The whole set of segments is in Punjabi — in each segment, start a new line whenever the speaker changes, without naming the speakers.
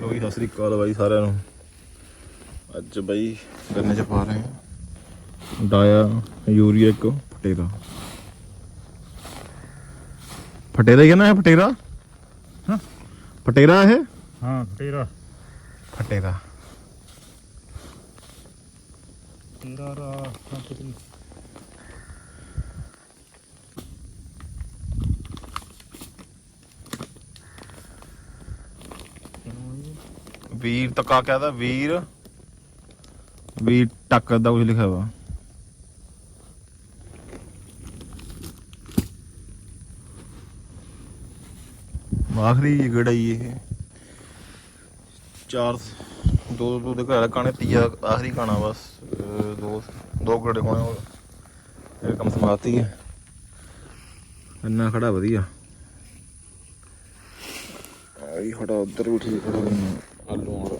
ਲੋ ਜੀ ਸਤਿ ਸ੍ਰੀ ਅਕਾਲ ਬਾਈ ਸਾਰਿਆਂ ਨੂੰ। ਅੱਜ ਬਾਈ ਗੰਨੇ ਚ ਪਾ ਰਹੇ ਹਾਂ। ਡਾਇਆ ਯੂਰੀਆ ਇੱਕ ਫਟੇਰਾ। ਫਟੇਰਾ ਹੀ ਹੈ ਨਾ ਇਹ ਫਟੇਰਾ? ਹਾਂ। ਫਟੇਰਾ ਇਹ?
ਹਾਂ ਤੇਰਾ
ਫਟੇਰਾ।
ਤੇਰਾ ਰਾ ਕੰਪਨੀ
ਵੀਰ ਤੱਕਾ ਕਹਦਾ ਵੀਰ। ਵੀਰ ਟੱਕ ਦਾ ਕੁਝ ਲਿਖਿਆ ਵਾ। ਆਖਰੀ ਗੜਾਈ ਇਹ। ਚਾਰ, ਦੋ ਦੋ ਦੇ ਘਰ ਕਾਣੇ ਤੀਆ, ਆਖਰੀ ਕਾਣਾ ਬਸ। ਦੋ ਦੋ ਗੜੇ ਕੋਣੇ ਹੋਰ ਇਹ ਕੰਮ ਸਮਾਤੀ ਹੈ ਇੰਨਾ ਖੜਾ ਵਧੀਆ। ਆਈ ਖੜਾ ਉਧਰ ਵੀ ਠੀਕ ਖੜਾ ਆਲੂ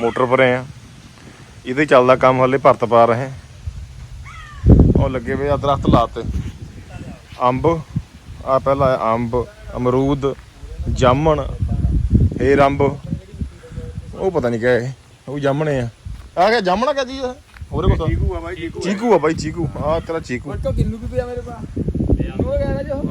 ਮੋਟਰ ਭਰੇ ਆ ਇਹਦੇ ਚੱਲਦਾ ਕੰਮ ਹਲੇ ਭਰਤ ਪਾ ਰਹੇ ਉਹ ਲੱਗੇ ਵੇ ਆ ਦਰਖਤ ਲਾਤੇ। ਅੰਬ ਆ ਪਹਿਲਾਂ ਅੰਬ ਅਮਰੂਦ ਜਾਮਣ ਫੇਰ ਅੰਬ। ਉਹ ਪਤਾ ਨਹੀਂ ਕਹੇ ਉਹ ਜਾਮਣੇ ਆ। ਆ ਕੇ ਜਾਮਣਾ ਕਹਦੀ ਆ? ਉਹਦੇ ਕੋਲ
ਚੀਕੂ ਆ ਬਾਈ ਚੀਕੂ
ਆ। ਬਾਈ ਚੀਕੂ। ਆ ਤੇਰਾ ਚੀਕੂ।
ਕਿੰਨੂ
ਵੀ
ਪਿਆ
ਮੇਰੇ
ਪਾ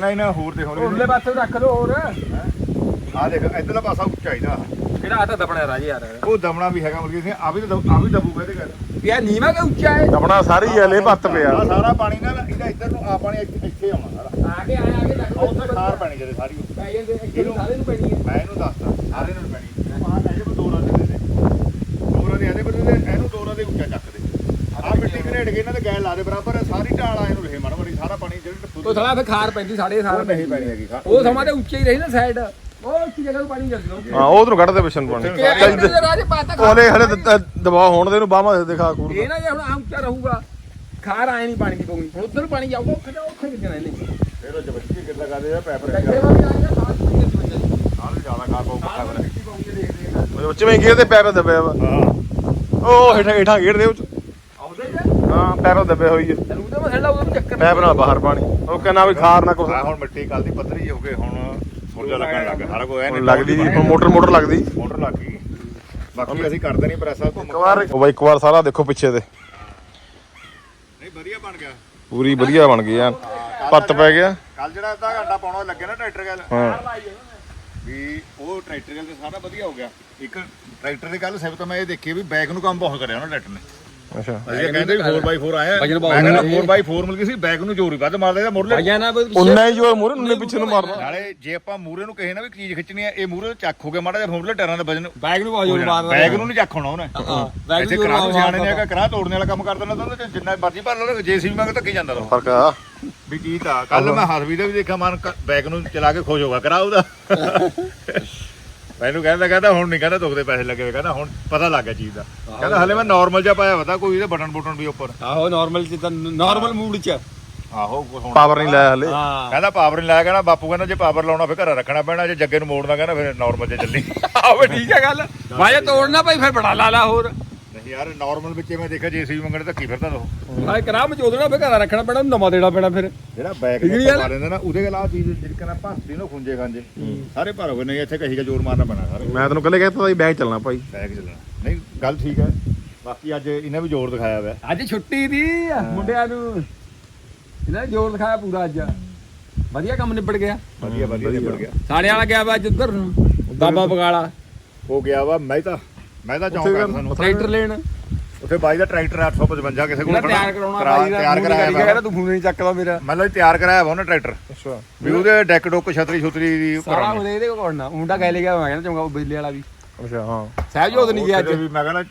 ਨਾ ਇਹਨਾਂ ਹੋਰ ਦੇਖਾਉਂਦੇ
ਉਰਲੇ ਪਾਸੇ ਰੱਖ ਦੋ ਹੋਰ।
ਆ ਦੇਖ ਇਧਰਲਾ ਪਾਸਾ ਉੱਚਾ ਇਹਦਾ
ਕਿਹੜਾ ਆ ਦਬਣਾ ਰਾਜੇ ਯਾਰ।
ਉਹ ਦਮਣਾ ਵੀ ਹੈਗਾ ਮਲਕੀ ਸਿੰਘ ਆ ਵੀ ਤਾਂ ਆ ਵੀ ਦਬੂਗਾ ਇਹਦੇ ਗੱਲ
ਯਾਰ ਨੀਵਾ ਕਿ ਉੱਚਾ ਹੈ?
ਦਬਣਾ ਸਾਰੀ ਆ ਲੈ ਪੱਤ
ਪਿਆ। ਸਾਰਾ ਪਾਣੀ ਨਾਲ ਇਹਦਾ ਇੱਧਰ ਨੂੰ ਆ ਪਾਣੀ ਇੱਥੇ ਆਉਣਾ ਸਾਰਾ।
ਆ ਕੇ ਆ ਕੇ ਲੱਗ
ਆ ਉੱਥੇ ਖਾਰ ਜਿਹੜੇ ਸਾਰੀ
ਪੈ ਜਾਂਦੇ ਇੱਕ ਸਾਰੇ ਨੂੰ ਪੈਣੀ ਹੈ।
ਮੈਂ ਇਹਨੂੰ ਦੱਸਦਾ ਸਾਰੇ ਨੂੰ ਪੈਣੀ ਆਹ ਇਹਦੇ ਪਰ ਦੋਰਾ ਦੇ ਦੇ ਦੋਰਾ ਦੇ ਇਹਦੇ ਦੇ ਦੇ, ਇਹਨੂੰ ਦੋਰਾ ਦੇ ਉੱਚਾ ਚੱਕ ਦੇ। ਆ ਮਿੱਟੀ ਘਨੇੜ ਕੇ ਇਹਨਾਂ ਦੇ ਗੈਲ ਲਾ ਦੇ ਬਰਾਬਰ ਸਾਰੀ ਢਾਲ ਆ ਇਹਨੂੰ ਲਹੇ ਮਾੜਾ ਸਾਰਾ ਪਾਣੀ ਜਿਹੜਾ
ਉਹ ਥੋੜਾ ਫੇ ਖਾਰ ਪੈਂਦੀ ਸਾਡੇ
ਉਹ
ਸਾਰਾ
ਨਹੀਂ ਪੈਣੀ ਹੈਗੀ ਖਾਰ
ਉਹ ਸਮਾਂ ਤੇ ਉੱਚੇ ਹੀ ਰਹੀ ਨਾ ਸਾਈਡ ਉਹ ਉੱਚੀ ਜਗ੍ਹਾ ਤੋਂ ਪਾਣੀ ਜਲਦੀ ਲੋ
ਹਾਂ ਉਧਰੋਂ ਕੱਢਦੇ ਪਿਛਨ ਪਾਣੀ। ਉਹਨੇ ਹਲੇ ਦਬਾ ਹੋਣ ਦੇ ਨੂੰ ਬਾਹਾਂ ਦੇ ਦਿਖਾ ਕੂਰ
ਇਹ ਨਾ ਜੇ ਹੁਣ ਆਮ ਉੱਚਾ ਰਹੂਗਾ ਖਾਰ ਆਏ ਨਹੀਂ ਪਾਣੀ ਦੀ ਪਊਗੀ। ਹੁਣ ਉਧਰ ਪਾਣੀ ਜਾਊਗਾ ਉੱਥੇ ਜਾ ਉੱਥੇ ਕਿੱਥੇ ਇਹਨੇ
ਫਿਰ ਉਹ ਜਬਰਦਸਤੀ ਕਿੱਦਾਂ ਕਰਦੇ ਆ ਪੈਪ ਰੱਖਿਆ ਨਾਲ ਜ਼ਿਆਦਾ ਖਾਰ ਪਾਉ ਪੱਕਾ
ਆ
ਉੱਚ ਮੈਂ ਗਿਆ ਤੇ ਪੈਰ ਦਬਿਆ ਵਾ
ਹਾਂ।
ਉਹ ਹੇਠਾਂ ਹੇਠਾਂ ਗੇੜਦੇ ਉਹ 'ਚ।
ਆਉਂਦੇ ਜੇ
ਹਾਂ ਪੈਰੋਂ ਦਬੇ ਹੋਈ ਹੈ
ਤੈਨੂੰ ਤਾਂ ਮੈਂ ਛੱਡਾ ਉਹਨੂੰ ਚੱਕਰ
ਪੈਪ ਨਾਲ ਬਾਹਰ ਪਾਣੀ। ਉਹ ਕਹਿੰਦਾ ਵੀ ਖਾਰ ਨਾ ਕੁਛ।
ਆ ਹੁਣ ਮਿੱਟੀ ਕੱਲ ਦੀ ਪੱਧਰੀ ਹੋ ਗਏ ਹੁਣ ਸੁਰਜਾ ਲੱਗਣ ਲੱਗ ਗਿਆ। ਸਾਰਾ ਕੋਈ ਐ
ਹੁਣ ਲੱਗਦੀ ਜੀ ਹੁਣ ਮੋਟਰ ਮੋਟਰ ਲੱਗਦੀ।
ਮੋਟਰ ਲੱਗ ਗਈ। ਬਾਕੀ ਅਸੀਂ ਕਰਦੇ ਨਹੀਂ ਪ੍ਰੈਸਾ
ਇੱਕ ਵਾਰ ਉਹ ਬਾਈ ਇੱਕ ਵਾਰ ਸਾਰਾ ਦੇਖੋ ਪਿੱਛੇ ਤੇ।
ਨਹੀਂ ਵਧੀਆ ਬਣ ਗਿਆ।
ਪੂਰੀ ਵਧੀਆ ਬਣ ਗਈ ਐਨ ਪੱਤ ਪੈ ਗਿਆ।
ਕੱਲ ਜਿਹੜਾ ਅੱਧਾ ਘੰਟਾ ਪਾਉਣਾ ਲੱਗੇ ਨਾ ਟਰੈਕਟਰ ਗੱਲ
ਹਾਂ।
ਵੀ ਉਹ ਟਰੈਕਟਰ ਗੱਲ ਤੇ ਸਾਰਾ ਵਧੀਆ ਹੋ ਗਿਆ। ਇੱਕ ਟਰੈਕਟਰ ਦੀ ਗੱਲ ਸਿਫਤ ਮੈਂ ਇਹ ਦੇਖੀ ਵੀ ਬੈਕ ਨੂੰ ਕੰਮ ਬਹੁਤ ਕਰਿਆ ਉਹਨਾਂ ਟਰੈਕਟਰ ਨੇ।
ਅੱਛਾ।
ਅਸੀਂ ਕਹਿੰਦੇ ਵੀ 4x4 ਆਇਆ।
ਵਜਨ ਬਹੁਤ
ਮੈਂ ਕਹਿੰਦਾ 4x4 ਮਿਲ ਗਈ ਸੀ ਬੈਕ ਨੂੰ ਜ਼ੋਰ ਹੀ ਵੱਧ ਮਾਰਦਾ ਇਹਦਾ ਮੁਰਲੇ
ਭਾਈਆ ਨਾ
ਉਨਾ ਹੀ ਜੋ ਮੂਰੇ ਉਨੇ ਪਿੱਛੇ ਨੂੰ ਮਾਰਨਾ।
ਨਾਲੇ ਜੇ ਆਪਾਂ ਮੂਰੇ ਨੂੰ ਕਹੇ ਨਾ ਵੀ ਚੀਜ਼ ਖਿੱਚਣੀ ਹੈ ਇਹ ਮੂਰੇ ਚੱਕ ਹੋ ਗਿਆ ਮਾੜਾ ਜਿਹਾ ਮੁਰਲੇ ਟਾਇਰਾਂ ਦਾ ਵਜਨ
ਬੈਗ ਨੂੰ ਬਾਜੂ ਮਾਰਦਾ
ਬੈਗ ਨੂੰ ਨਹੀਂ ਚੱਕ ਹੋਣਾ ਉਹਨੇ।
ਬੈਗ
ਇੱਥੇ
ਨੂੰ
ਕਰਾ
ਜ਼ੋਰ
ਸਿਆਣੇ ਨੇ
ਮਾਰਦਾ।
ਹੈਗਾ ਕਰਾ ਤੋੜਨੇ ਵਾਲਾ ਕੰਮ ਕਰ ਦੇਣਾ ਤਾਂ ਉਹਦੇ ਚ ਜਿੰਨਾ ਮਰਜ਼ੀ ਭਰ ਲਓ ਜੇਸੀਬੀ ਮੰਗ ਧੱਕੀ ਜਾਂਦਾ ਤੋ
ਫ਼ਰਕ ਆ।
ਵੀ ਕੀ ਤਾਂ ਕੱਲ ਮੈਂ ਹਸਬੀ ਦਾ ਵੀ ਦੇਖਿਆ ਮਨ ਬੈਗ ਨੂੰ ਚਲਾ ਕੇ ਖੁਸ਼ ਹੋਗਾ ਕਰਾ ਉਹਦਾ। ਮੈਨੂੰ ਕਹਿੰਦਾ ਕਹਿੰਦਾ ਹੁਣ ਨਹੀਂ ਕਹਿੰਦਾ ਦੁਖਦੇ ਪੈਸੇ ਲੱਗੇ ਹੋਏ ਕਹਿੰਦਾ ਹੁਣ ਪਤਾ ਲੱਗ ਗਿਆ ਚੀਜ਼ ਦਾ। ਕਹਿੰਦਾ ਹਲੇ ਮੈਂ ਨਾਰਮਲ ਜਿਹਾ ਪਾਇਆ ਪਤਾ ਕੋਈ ਇਹਦੇ ਬਟਨ ਬਟਨ ਵੀ ਉੱਪਰ।
ਆਹੋ ਨਾਰਮਲ ਜਿੱਦਾਂ ਨਾਰਮਲ ਮੂਡ ਚ
ਆਹੋ ਕੁਛ ਹੁਣ
ਪਾਵਰ ਨਹੀਂ ਲਾਇਆ ਹਲੇ।
ਕਹਿੰਦਾ ਪਾਵਰ ਨਹੀਂ ਲਾਇਆ ਕਹਿੰਦਾ ਬਾਪੂ ਕਹਿੰਦਾ ਜੇ ਪਾਵਰ ਲਾਉਣਾ ਫਿਰ ਘਰ ਰੱਖਣਾ ਪੈਣਾ ਜੇ ਜੱਗੇ ਨੂੰ ਮੋੜਨਾ ਕਹਿੰਦਾ ਫਿਰ ਨਾਰਮਲ ਜੇ ਚੱਲੀ।
ਆਹੋ ਠੀਕ ਹੈ ਗੱਲ। ਵਾਜਾ ਤੋੜਨਾ ਭਾਈ ਫਿਰ ਬੜਾ ਲਾ ਲਾ ਹੋਰ।
ਨਹੀਂ ਯਾਰ ਨਾਰਮਲ ਵਿੱਚ ਮੈਂ ਦੇਖਿਆ ਜੇਸੀਬੀ ਮੰਗਣ ਧੱਕੀ ਫਿਰਦਾ ਤੋ
ਮੈਂ ਕਰਾ ਮਚੋਦਣਾ ਫਿਰ ਘਰ ਰੱਖਣਾ ਪੈਣਾ ਨਵਾਂ ਦੇਣਾ ਪੈਣਾ ਫਿਰ।
ਜਿਹੜਾ ਬੈਗ
ਠੀਕ ਨੀ
ਜਿਹਾ
ਗੱਲ?
ਪਾ ਲੈਂਦਾ ਨਾ ਉਹਦੇ ਨਾਲ ਆ ਚੀਜ਼ ਜਿਹੜੀ ਕਹਿੰਦਾ ਭੰਸਦੀ ਨੂੰ ਖੁੰਝੇ ਖਾਂਜੇ ਸਾਰੇ ਭਰ ਹੋ ਗਏ ਨਹੀਂ ਇੱਥੇ ਕਹੀ ਦਾ ਜ਼ੋਰ ਮਾਰਨਾ ਪੈਣਾ ਸਾਰੇ।
ਮੈਂ ਤੈਨੂੰ ਕੱਲੇ ਕਹਿਤਾ ਸੀ ਬੈਗ ਚੱਲਣਾ ਭਾਈ।
ਬੈਗ ਚੱਲਣਾ। ਨਹੀਂ ਗੱਲ ਠੀਕ ਹੈ। ਬਾਕੀ ਅੱਜ ਇਹਨੇ ਵੀ ਜ਼ੋਰ ਦਿਖਾਇਆ ਹੋਇਆ
ਅੱਜ ਛੁੱਟੀ ਦੀ ਮੁੰਡਿਆਂ ਨੂੰ। ਇਹਨਾਂ ਨੇ ਜੋਰ ਦਿਖਾਇਆ ਪੂਰਾ ਅੱਜ। ਵਧੀਆ ਕੰਮ ਨਿਬੜ ਗਿਆ।
ਵਧੀਆ ਵਧੀਆ ਨਿਬੜ ਗਿਆ।
ਸਾੜੇ ਵਾਲਾ ਗਿਆ ਵਾ ਅੱਜ ਉੱਧਰ ਨੂੰ। ਬਾਬਾ ਬਗਾਲਾ।
ਹੋ ਗਿਆ ਵਾ ਮੈਂ ਤਾਂ ਮੈਂ ਤਾਂ ਚੌਂਕ ਆ ਸਾਨੂੰ
ਟਰੈਕਟਰ ਲੈਣ।
ਉੱਥੇ ਬਾਈ ਦਾ ਟਰੈਕਟਰ 855 ਕਿਸੇ ਕੋਲ
ਤਿਆਰ ਕਰਾਉਣਾ
ਕਰਾ-
ਬਾਈ ਦਾ
ਤਿਆਰ ਕਰਾਇਆ
ਕਹਿੰਦਾ ਤੂੰ ਫੋਨ ਨਹੀਂ ਚੱਕਦਾ ਮੇਰਾ।
ਮਤਲਬ ਤਿਆਰ ਕਰਾਇਆ ਵਾ ਉਹਨੇ ਟਰੈਕਟਰ।
ਅੱਛਾ।
ਵੀ ਉਹਦੇ ਡੈਕ ਡੁੱਕ ਛਤਰੀ ਛੁਤਰੀ ਦੀ
ਸਾਰਾ। ਉਹਦੇ ਇਹਦੇ ਕੋਲ ਕਰਨਾ ਮੁੰਡਾ ਕਹਿ ਲੈ ਗਿਆ ਮੈਂ ਕਹਿੰਦਾ ਚੰਗਾ ਉਹ ਬਿਜਲੀ ਵਾਲਾ ਵੀ।
ਅੱਛਾ ਹਾਂ।
ਸਹਿਬਜੋਤ ਨਹੀਂ ਗਿਆ ਅੱਜ।
ਵੀ ਮੈਂ ਕਹਿੰਦਾ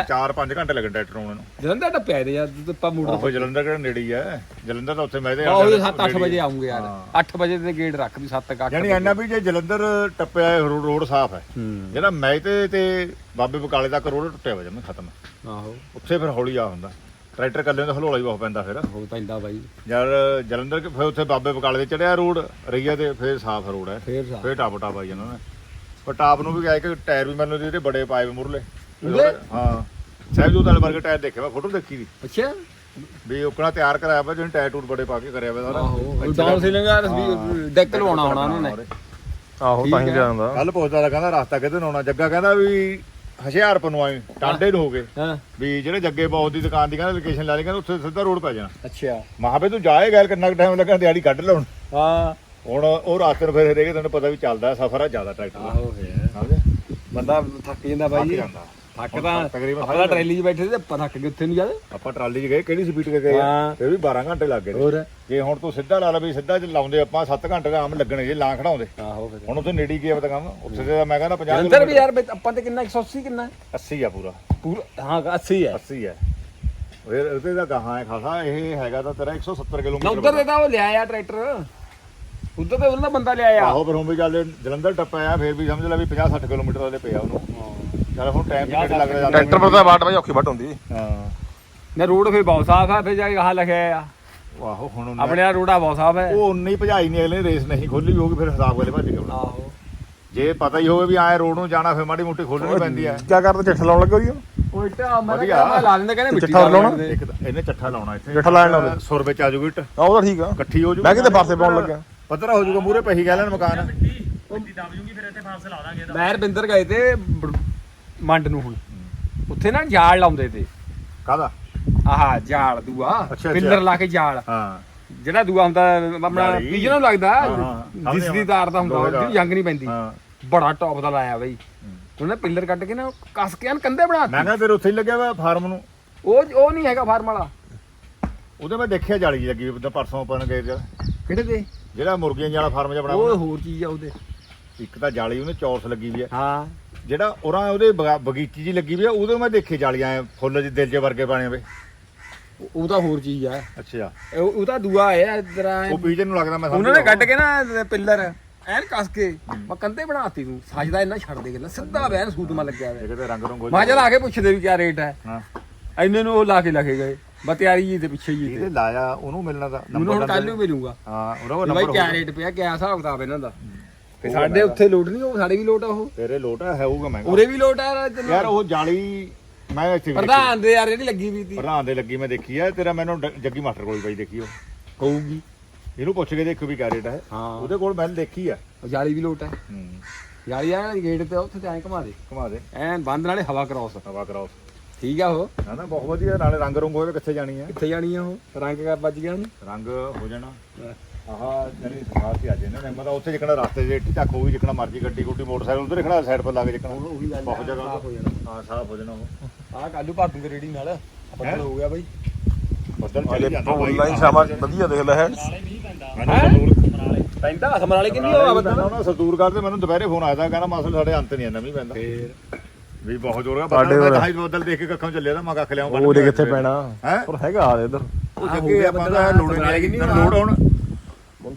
4-5 ਘੰਟੇ ਲੱਗੇ ਟਰੈਕਟਰ ਆਉਣ ਨੂੰ।
ਜਲੰਧਰ ਟੱਪਿਆ ਦੇ ਯਾਰ ਤੂੰ ਆਪਾਂ ਮੋਟਰ
ਉਹ ਜਲੰਧਰ ਕਿਹੜਾ ਨੇੜੇ ਹੀ ਹੈ ਜਲੰਧਰ ਤਾਂ ਉੱਥੇ ਮੈਂ ਤੇ
ਉਹ 7-8 ਵਜੇ ਆਉਂਗੇ ਯਾਰ। 8 ਵਜੇ ਤੇ ਗੇਟ ਰੱਖ ਵੀ 7 ਤੱਕ 8
ਯਾਨੀ ਇੰਨਾ ਵੀ ਜੇ ਜਲੰਧਰ ਟੱਪਿਆ ਰੋਡ ਸਾਫ਼ ਹੈ। ਜਿਹੜਾ ਮੈਤੇ ਤੇ ਬਾਬੇ ਬਕਾਲੇ ਤੱਕ ਰੋਡ ਟੁੱਟਿਆ ਵਜਾ ਮੈਂ ਖਤਮ।
ਆਹੋ।
ਉੱਥੇ ਫਿਰ ਹੌਲੀ ਆ ਹੁੰਦਾ। ਟਰੈਕਟਰ ਕੱਲੇ ਦਾ ਹਲੋਲਾ ਹੀ ਬਹੁਤ ਪੈਂਦਾ ਫਿਰ।
ਹੋ ਪੈਂਦਾ ਬਾਈ।
ਯਾਰ ਜਲੰਧਰ ਕੇ ਫਿਰ ਉੱਥੇ ਬਾਬੇ ਬਕਾਲੇ ਦੇ ਚੜਿਆ ਰੋਡ ਰਈਆ ਤੇ ਫਿਰ ਸਾਫ਼ ਰੋਡ ਹੈ।
ਫੇਰ
ਟਾਪ ਟਾਪ ਆਈ ਜਾਂਦਾ। ਨਾ ਪਰ ਟਾਪ ਨੂੰ ਵੀ ਕਿਹਾ ਕਿ ਟਾਇਰ ਵੀ ਮੈਨੂੰ ਜਿਹੜੇ ਬੜੇ ਪਾਏ ਮੁਰਲੇ।
ਮੁਰਲੇ?
ਹਾਂ। ਸਹਿਬਜੋਤ ਵਾਲੇ ਵਰਗੇ ਟਾਇਰ ਦੇਖੇ ਮੈਂ ਫੋਟੋ ਦੇਖੀ ਦੀ
ਅੱਛਾ।
ਵੀ ਉਕਣਾ ਤਿਆਰ ਕਰਾਇਆ ਵਾ ਜਿਹਨੇ ਟਾਇਰ ਟੂਰ ਬੜੇ ਪਾ ਕੇ ਕਰਿਆ ਵਾ ਸਾਰਾ।
ਆਹੋ ਡਾਊਨ ਸੀਲਿੰਗ ਯਾਰ ਵੀ ਡੈਕ ਲਵਾਉਣਾ ਹੋਣਾ ਉਹਨਾਂ ਨੇ।
ਆਹੋ ਤਾਂ ਹੀ ਜਾਂਦਾ
ਕੱਲ ਪੁੱਛਦਾ ਤਾਂ ਕਹਿੰਦਾ ਰਸਤਾ ਕਿੱਧਰ ਨੂੰ ਆਉਣਾ? ਜੱਗਾ ਕਹਿੰਦਾ ਵੀ ਹੁਸ਼ਿਆਰਪੁਰ ਨੂੰ ਆਏ ਟਾਂਡੇ ਨੂੰ ਹੋ ਗਏ।
ਹਾਂ।
ਵੀ ਜਿਹੜੇ ਜੱਗੇ ਬਹੁਤ ਦੀ ਦੁਕਾਨ ਦੀ ਕਹਿੰਦਾ ਲੋਕੇਸ਼ਨ ਲਾ ਲਈ ਕਹਿੰਦਾ ਉੱਥੇ ਸਿੱਧਾ ਰੋਡ ਪੈ ਜਾਣਾ।
ਅੱਛਾ।
ਮਹਾਂ ਵੀ ਤੂੰ ਜਾਏ ਗੱਲ ਕਿੰਨਾ ਟਾਈਮ ਲੱਗਾ ਦਿਹਾੜੀ ਕੱਢ ਲਾਉਣ
ਹਾਂ।
ਹੁਣ ਉਹ ਰਾਤ ਨੂੰ ਫਿਰ ਦੇਖੇ ਤੈਨੂੰ ਪਤਾ ਵੀ ਚੱਲਦਾ ਸਫਰ ਆ ਜ਼ਿਆਦਾ ਟਰੈਕਟਰ ਦਾ।
ਆਹੋ ਹੈ
ਸਮਝਿਆ?
ਬੰਦਾ ਥੱਕ ਜਾਂਦਾ
ਥੱਕ
ਬਾਈ
ਜਾਂਦਾ।
ਥੱਕ ਤਾਂ
ਤਕਰੀਬਨ
ਆਪਾਂ ਟਰੈਲੀ 'ਚ ਬੈਠੇ ਤੇ ਆਪਾਂ ਥੱਕ ਗਏ ਉੱਥੇ ਨੂੰ ਜਦ।
ਆਪਾਂ ਟਰਾਲੀ 'ਚ ਗਏ ਕਿਹੜੀ ਸਪੀਡ ਤੇ ਗਏ? ਆ?
ਹਾਂ।
ਫਿਰ ਵੀ 12 ਘੰਟੇ ਲੱਗ ਗਏ।
ਹੋਰ?
ਜੇ ਹੁਣ ਤੂੰ ਸਿੱਧਾ ਲਾ ਲਾ ਵੀ ਸਿੱਧਾ ਚ ਲਾਉਂਦੇ ਆਪਾਂ 7 ਘੰਟੇ ਦਾ ਆਮ ਲੱਗਣੇ ਜੇ ਲਾਂ ਖੜਾਉਂਦੇ।
ਆਹੋ ਫਿਰ।
ਹੁਣ ਉੱਥੇ ਨੇੜੇ ਗਿਆ ਪਤਾ ਕੰਮ? ਉੱਥੇ ਤੇ ਮੈਂ ਕਹਿੰਦਾ 50
ਜਲੰਧਰ ਵੀ ਯਾਰ ਬਈ ਆਪਾਂ ਤੇ ਕਿੰਨਾ 180 ਕਿੰਨਾ?
80 ਆ ਪੂਰਾ।
ਪੂਰਾ ਹਾਂ 80 ਹੈ
80 ਹੈ ਫਿਰ ਉਹਦੇ ਦਾ ਗਾਹਾਂ ਹੈ ਖਾਸਾ ਇਹ ਹੈਗਾ ਤਾਂ ਤੇਰਾ 170
ਨਾ
ਕਿਲੋਮੀਟਰ
ਉਧਰ ਦੇ ਤਾਂ ਉਹ ਲਿਆਇਆ ਟਰੈਕਟਰ। ਉਧਰ ਤੇ ਉਹਨਾਂ ਬੰਦਾ ਲਿਆਇਆ
ਆਹੋ ਪਰ ਹੁਣ ਵੀ ਚੱਲ ਜਲੰਧਰ ਟੱਪਿਆ ਫਿਰ ਵੀ ਸਮਝ ਲੈ ਵੀ 50 60 ਕਿਲੋਮੀਟਰ ਵਾਲੇ ਪਿਆ ਉਹਨੂੰ। ਹੁਣ ਟਾਈਮ ਕਿਹੜਾ ਜਾਂਦਾ
ਟਰੈਕਟਰ ਪਰ ਤਾਂ ਬਾਟ ਬਾਈ ਔਖੀ ਬਾਟ ਹੁੰਦੀ
ਹਾਂ।
ਨਾ ਰੋਡ ਫੇ ਬਹੁਤ ਸਾਫ਼ ਹੈ ਫੇ ਜਾ ਕੇ ਕਹਾ ਲਿਖਿਆ ਆ।
ਆਹੋ ਹੁਣ ਉਹਨੇ-
ਆਪਣੇ ਆ ਰੋਡਾ ਬਹੁਤ ਸਾਫ਼ ਹੈ
ਉਹ ਉਨੀ ਭਜਾਈ ਨਹੀਂ ਅਗਲੇ ਰੇਸ ਨਹੀਂ ਖੋਲੀ ਹੋਊਗੀ ਫਿਰ ਹਿਸਾਬ ਵਾਲੇ ਭੱਜ ਕੇ ਆਉਣਾ।
ਆਹੋ।
ਜੇ ਪਤਾ ਹੀ ਹੋਵੇ ਵੀ ਆਏ ਰੋਡ ਨੂੰ ਜਾਣਾ ਫਿਰ ਮਾੜੀ ਮੋਟੀ ਖੋਲਣੀ ਪੈਂਦੀ ਹੈ
ਕੀ ਕਰਦਾ ਚਿੱਠ ਲਾਉਣ ਲੱਗਾ ਜੀ ਉਹ
ਉਹ ਇੱਟਾ ਮੈਂ
ਵਧੀਆ।
ਕਿਹਾ ਮੈਂ ਲਾ ਦਿੰਦੇ ਕਹਿੰਦੇ ਮਿੱਟੀ
ਚਿੱਠਾ
ਲਾ
ਲਾਉਣਾ?
ਦਿੰਦੇ।
ਇੱਕ ਤਾਂ ਇਹਨੇ ਚੱਠਾ ਲਾਉਣਾ ਇੱਥੇ।
ਚੱਠਾ ਲਾਉਣ। ਲਾਉਂਦੇ।
ਸੁਰ ਵਿੱਚ ਆ ਜੂਗੀ ਇੱਟ।
ਆ ਉਹ ਤਾਂ ਠੀਕ ਆ।
ਇਕੱਠੀ ਹੋ ਜੂ।
ਮੈਂ ਕਿਤੇ ਪਾਸੇ ਪਾਉਣ ਲੱਗਾ
ਪੱਧਰਾ ਹੋ ਜੂਗਾ ਮੂਰੇ ਪਹੀ ਗੈਲਨ ਮਕਾਨ।
ਮੈਂ ਰਵਿੰਦਰ ਗਏ ਤੇ ਬ- ਮੰਡ ਨੂੰ ਹੁਣ। ਉੱਥੇ ਨਾ ਜਾਲ ਲਾਉਂਦੇ ਤੇ।
ਕਾਹਦਾ?
ਆਹ ਜਾਲ ਦੂਆ।
ਅੱਛਾ।
ਪਿੱਲਰ ਲਾ ਕੇ ਜਾਲ।
ਹਾਂ।
ਜਿਹੜਾ ਦੂਆ ਹੁੰਦਾ ਆਪਣਾ
ਜਾਲੀ।
ਨੂੰ ਲੱਗਦਾ।
ਹਾਂ, ਹਾਂ।
ਜਿਸ ਦੀ ਤਾਰ ਦਾ ਹੁੰਦਾ
ਲੋਹੇ ਦਾ।
ਉਹਦੀ ਜੰਗ ਨਹੀਂ ਪੈਂਦੀ।
ਹਾਂ।
ਬੜਾ ਟੌਪ ਦਾ ਲਾਇਆ ਬਈ। ਉਹਨੇ ਪਿੱਲਰ ਕੱਢ ਕੇ ਨਾ ਕੱਸ ਕੇ ਐਨ ਕੰਧੇ ਬਣਾ
ਮੈਂ ਕਿਹਾ ਤੇਰੇ ਉੱਥੇ ਹੀ ਲੱਗਿਆ ਵਾ ਫਾਰਮ ਨੂੰ?
ਉਹ ਉਹ ਨਹੀਂ ਹੈਗਾ ਫਾਰਮ ਵਾਲਾ।
ਉਹਦੇ ਮੈਂ ਦੇਖਿਆ ਜਾਲੀ ਜਿਹੀ ਲੱਗੀ ਵੀ ਪਰਸੋਂ ਪਣ ਗਏ ਜਦ
ਕਿਹੜੇ ਦੇ
ਜਿਹੜਾ ਮੁਰਗੀਆਂ ਵਾਲਾ ਫਾਰਮ ਜਿਹਾ
ਉਹ
ਬਣਾਇਆ
ਹੋਰ ਚੀਜ਼ ਆ ਉਹਦੇ।
ਇੱਕ ਤਾਂ ਜਾਲੀ ਉਹਨੇ ਚੌਰਸ ਲੱਗੀ ਵੀ ਆ।
ਹਾਂ।
ਜਿਹੜਾ ਉਰਾਂ ਉਹਦੇ ਬਗਾ- ਬਗੀਚੀ ਜੀ ਲੱਗੀ ਵੀ ਆ ਉਹਦੇ ਮੈਂ ਦੇਖੇ ਜਾਲੀਆਂ ਫੁੱਲ ਜਿਹੇ ਦਿਲ ਜੇ ਵਰਗੇ ਬਣੇ ਵੇ
ਉਹ- ਉਹ ਤਾਂ ਹੋਰ ਚੀਜ਼ ਆ।
ਅੱਛਾ।
ਉਹ ਉਹ ਤਾਂ ਦੂਆ ਹੈ ਇਧਰ
ਉਹ ਪੀਜਨ ਨੂੰ ਲੱਗਦਾ ਮੈਂ ਸਮਝ
ਉਹਨਾਂ ਨੇ
ਗਿਆ।
ਕੱਢ ਕੇ ਨਾ ਪਿੱਲਰ ਐਨ ਕੱਸ ਕੇ ਮੈਂ ਕੰਧੇ ਬਣਾਤੀ ਤੂੰ ਸਜਦਾ ਇੰਨਾ ਛੱਡ ਦੇ ਗੱਲਾਂ ਸਿੱਧਾ ਬੈਨ ਸੂਤ ਮਾ ਲੱਗਿਆ ਹੋਇਆ।
ਇਹ ਕਿਤੇ ਰੰਗ ਰੰਗ
ਮੈਂ ਚਲ ਆ ਕੇ ਪੁੱਛਦੇ ਵੀ ਕਿਆ ਰੇਟ ਹੈ।
ਹਾਂ।
ਇੰਨੇ ਨੂੰ ਉਹ ਲਾ ਕੇ ਲਗੇ ਗਏ ਬਤਿਆਰੀ ਜੀ ਦੇ ਪਿੱਛੇ ਜੀ
ਇਹਦੇ
ਤੇ।
ਲਾਇਆ ਉਹਨੂੰ ਮਿਲਣਾ ਦਾ
ਮੈਨੂੰ ਹੁਣ ਕੱਲ ਨੂੰ ਮਿਲੂਗਾ।
ਹਾਂ ਉਹਦਾ ਉਹ
ਵੀ ਬਾਈ
ਨੰਬਰ
ਕਿਆ ਰੇਟ ਪਿਆ ਕਿਆ ਹਿਸਾਬ ਕਿਤਾਬ ਇਹਨਾਂ ਦਾ। ਤੇ ਸਾਡੇ ਉੱਥੇ ਲੋਟ ਨਹੀਂ ਉਹ ਸਾਡੇ ਵੀ ਲੋਟ ਆ ਉਹ।
ਤੇਰੇ ਲੋਟਾ ਹੈ ਹੋਊਗਾ ਮਹਿੰਗਾ
ਉਰੇ ਵੀ ਲੋਟ ਆ ਤੈਨੂੰ।
ਯਾਰ ਉਹ ਜਾਲੀ ਮੈਂ ਇੱਥੇ ਵੀ।
ਪ੍ਰਧਾਨ ਦੇ ਯਾਰ ਜਿਹੜੀ ਲੱਗੀ ਵੀ ਤੀ।
ਪ੍ਰਧਾਨ ਦੇ ਲੱਗੀ ਮੈਂ ਦੇਖੀ ਆ ਤੇਰਾ ਮੈਨੂੰ ਡ- ਜੱਗੀ ਮਾਸਟਰ ਕੋਲ ਪਈ ਦੇਖੀ ਉਹ।
ਹੋਊਗੀ
ਇਹਨੂੰ ਪੁੱਛ ਕੇ ਦੇਖੋ ਵੀ ਕਿਆ ਰੇਟ ਹੈ
ਹਾਂ।
ਉਹਦੇ ਕੋਲ ਮੈਂ ਦੇਖੀ ਆ।
ਉਹ ਜਾਲੀ ਵੀ ਲੋਟ ਹੈ
ਹੂੰ।
ਜਾਲੀ ਆ ਗੇਟ ਤੇ ਉੱਥੇ ਤੇ ਐਂ ਘੁਮਾ ਦੇ।
ਘੁਮਾ ਦੇ।
ਐਨ ਬੰਦ ਨਾਲੇ ਹਵਾ ਕਰਾਉਸ
ਹਵਾ ਕਰਾਓ
ਠੀਕ ਆ ਉਹ।
ਨਾ ਨਾ ਬਹੁਤ ਵਧੀਆ ਨਾਲੇ ਰੰਗ ਰੰਗ ਹੋਵੇ ਕਿੱਥੇ ਜਾਣੀ ਹੈ
ਕਿੱਥੇ ਜਾਣੀ ਆ ਉਹ? ਰੰਗ ਕਰ ਵੱਜ ਗਿਆ ਉਹਨੂੰ
ਰੰਗ ਹੋ ਜਾਣਾ। ਆਹ ਜਿਹੜੀ ਸਵਾਰ ਤੇ ਆ ਜੇ ਨਾ। ਮੈਂ ਤਾਂ ਉੱਥੇ ਜਿਕਣਾ ਰਸਤੇ ਇੱਟ ਚੱਕ ਹੋਊਗੀ ਜਿਕਣਾ ਮਰਜ਼ੀ ਗੱਡੀ ਗੁੱਡੀ ਮੋਟਰਸਾਈਕਲ ਉਧਰ ਖੜਾ ਸਾਈਡ ਪਰ ਲਾ ਕੇ ਜਿਕਣਾ।
ਉਹੀ ਗੱਲ
ਬਹੁਤ ਜਗ੍ਹਾ
ਹੋ ਜਾਣਾ।
ਹਾਂ ਸਾਫ਼ ਹੋ ਜਾਣਾ ਉਹ।
ਆਹ ਕੱਲੂ ਭਰ ਦੂੰਗੇ ਰੇੜੀ ਨਾਲ ਬੱਦਲ ਹੋ? ਗਿਆ ਬਾਈ।
ਬੱਦਲ
ਅਜੇ
ਚੱਲ ਜਾਂਦਾ ਬਾਈ।
ਲਾਈਨ ਸ਼ਾਮਾ ਵਧੀਆ ਦੇਖ ਲੈ ਹੈ।
ਪੈਂਦਾ। ਸਮਰਾਲੇ ਕਿੰਨੀ ਹੋਆ ਬੱਦਲ
ਉਹਨਾਂ ਸਰਦੂਰ ਕਰਦੇ ਮੈਨੂੰ ਦੁਪਹਿਰੇ ਫੋਨ ਆਇਆ ਤਾਂ ਕਹਿੰਦਾ ਮਾਸਲ ਸਾਡੇ ਅੰਤ ਨਹੀਂ ਆਂਦਾ ਵੀ ਪੈਂਦਾ।
ਫੇਰ।
ਵੀ ਬਹੁਤ ਜ਼ੋਰ
ਸਾਡੇ
ਬੱਦਲ ਮੈਂ
ਉਰੇ।
ਤਾਂ ਹੀ ਬੱਦਲ ਦੇਖ ਕੇ ਕੱਖਾਂ ਚੱਲਿਆ ਤਾਂ ਮੈਂ ਕੱਖ ਲਿਆਉਂ
ਉਹਦੇ ਕਿੱਥੇ ਪੈਣਾ।
ਹੈ?
ਪਰ ਹੈਗਾ ਆ ਇਧਰ।
ਉਹ
ਹੋ
ਜੱਗੇ ਆਪਾਂ ਦਾ ਲੋੜ ਨਹੀਂ? ਲੋੜ ਹੁਣ।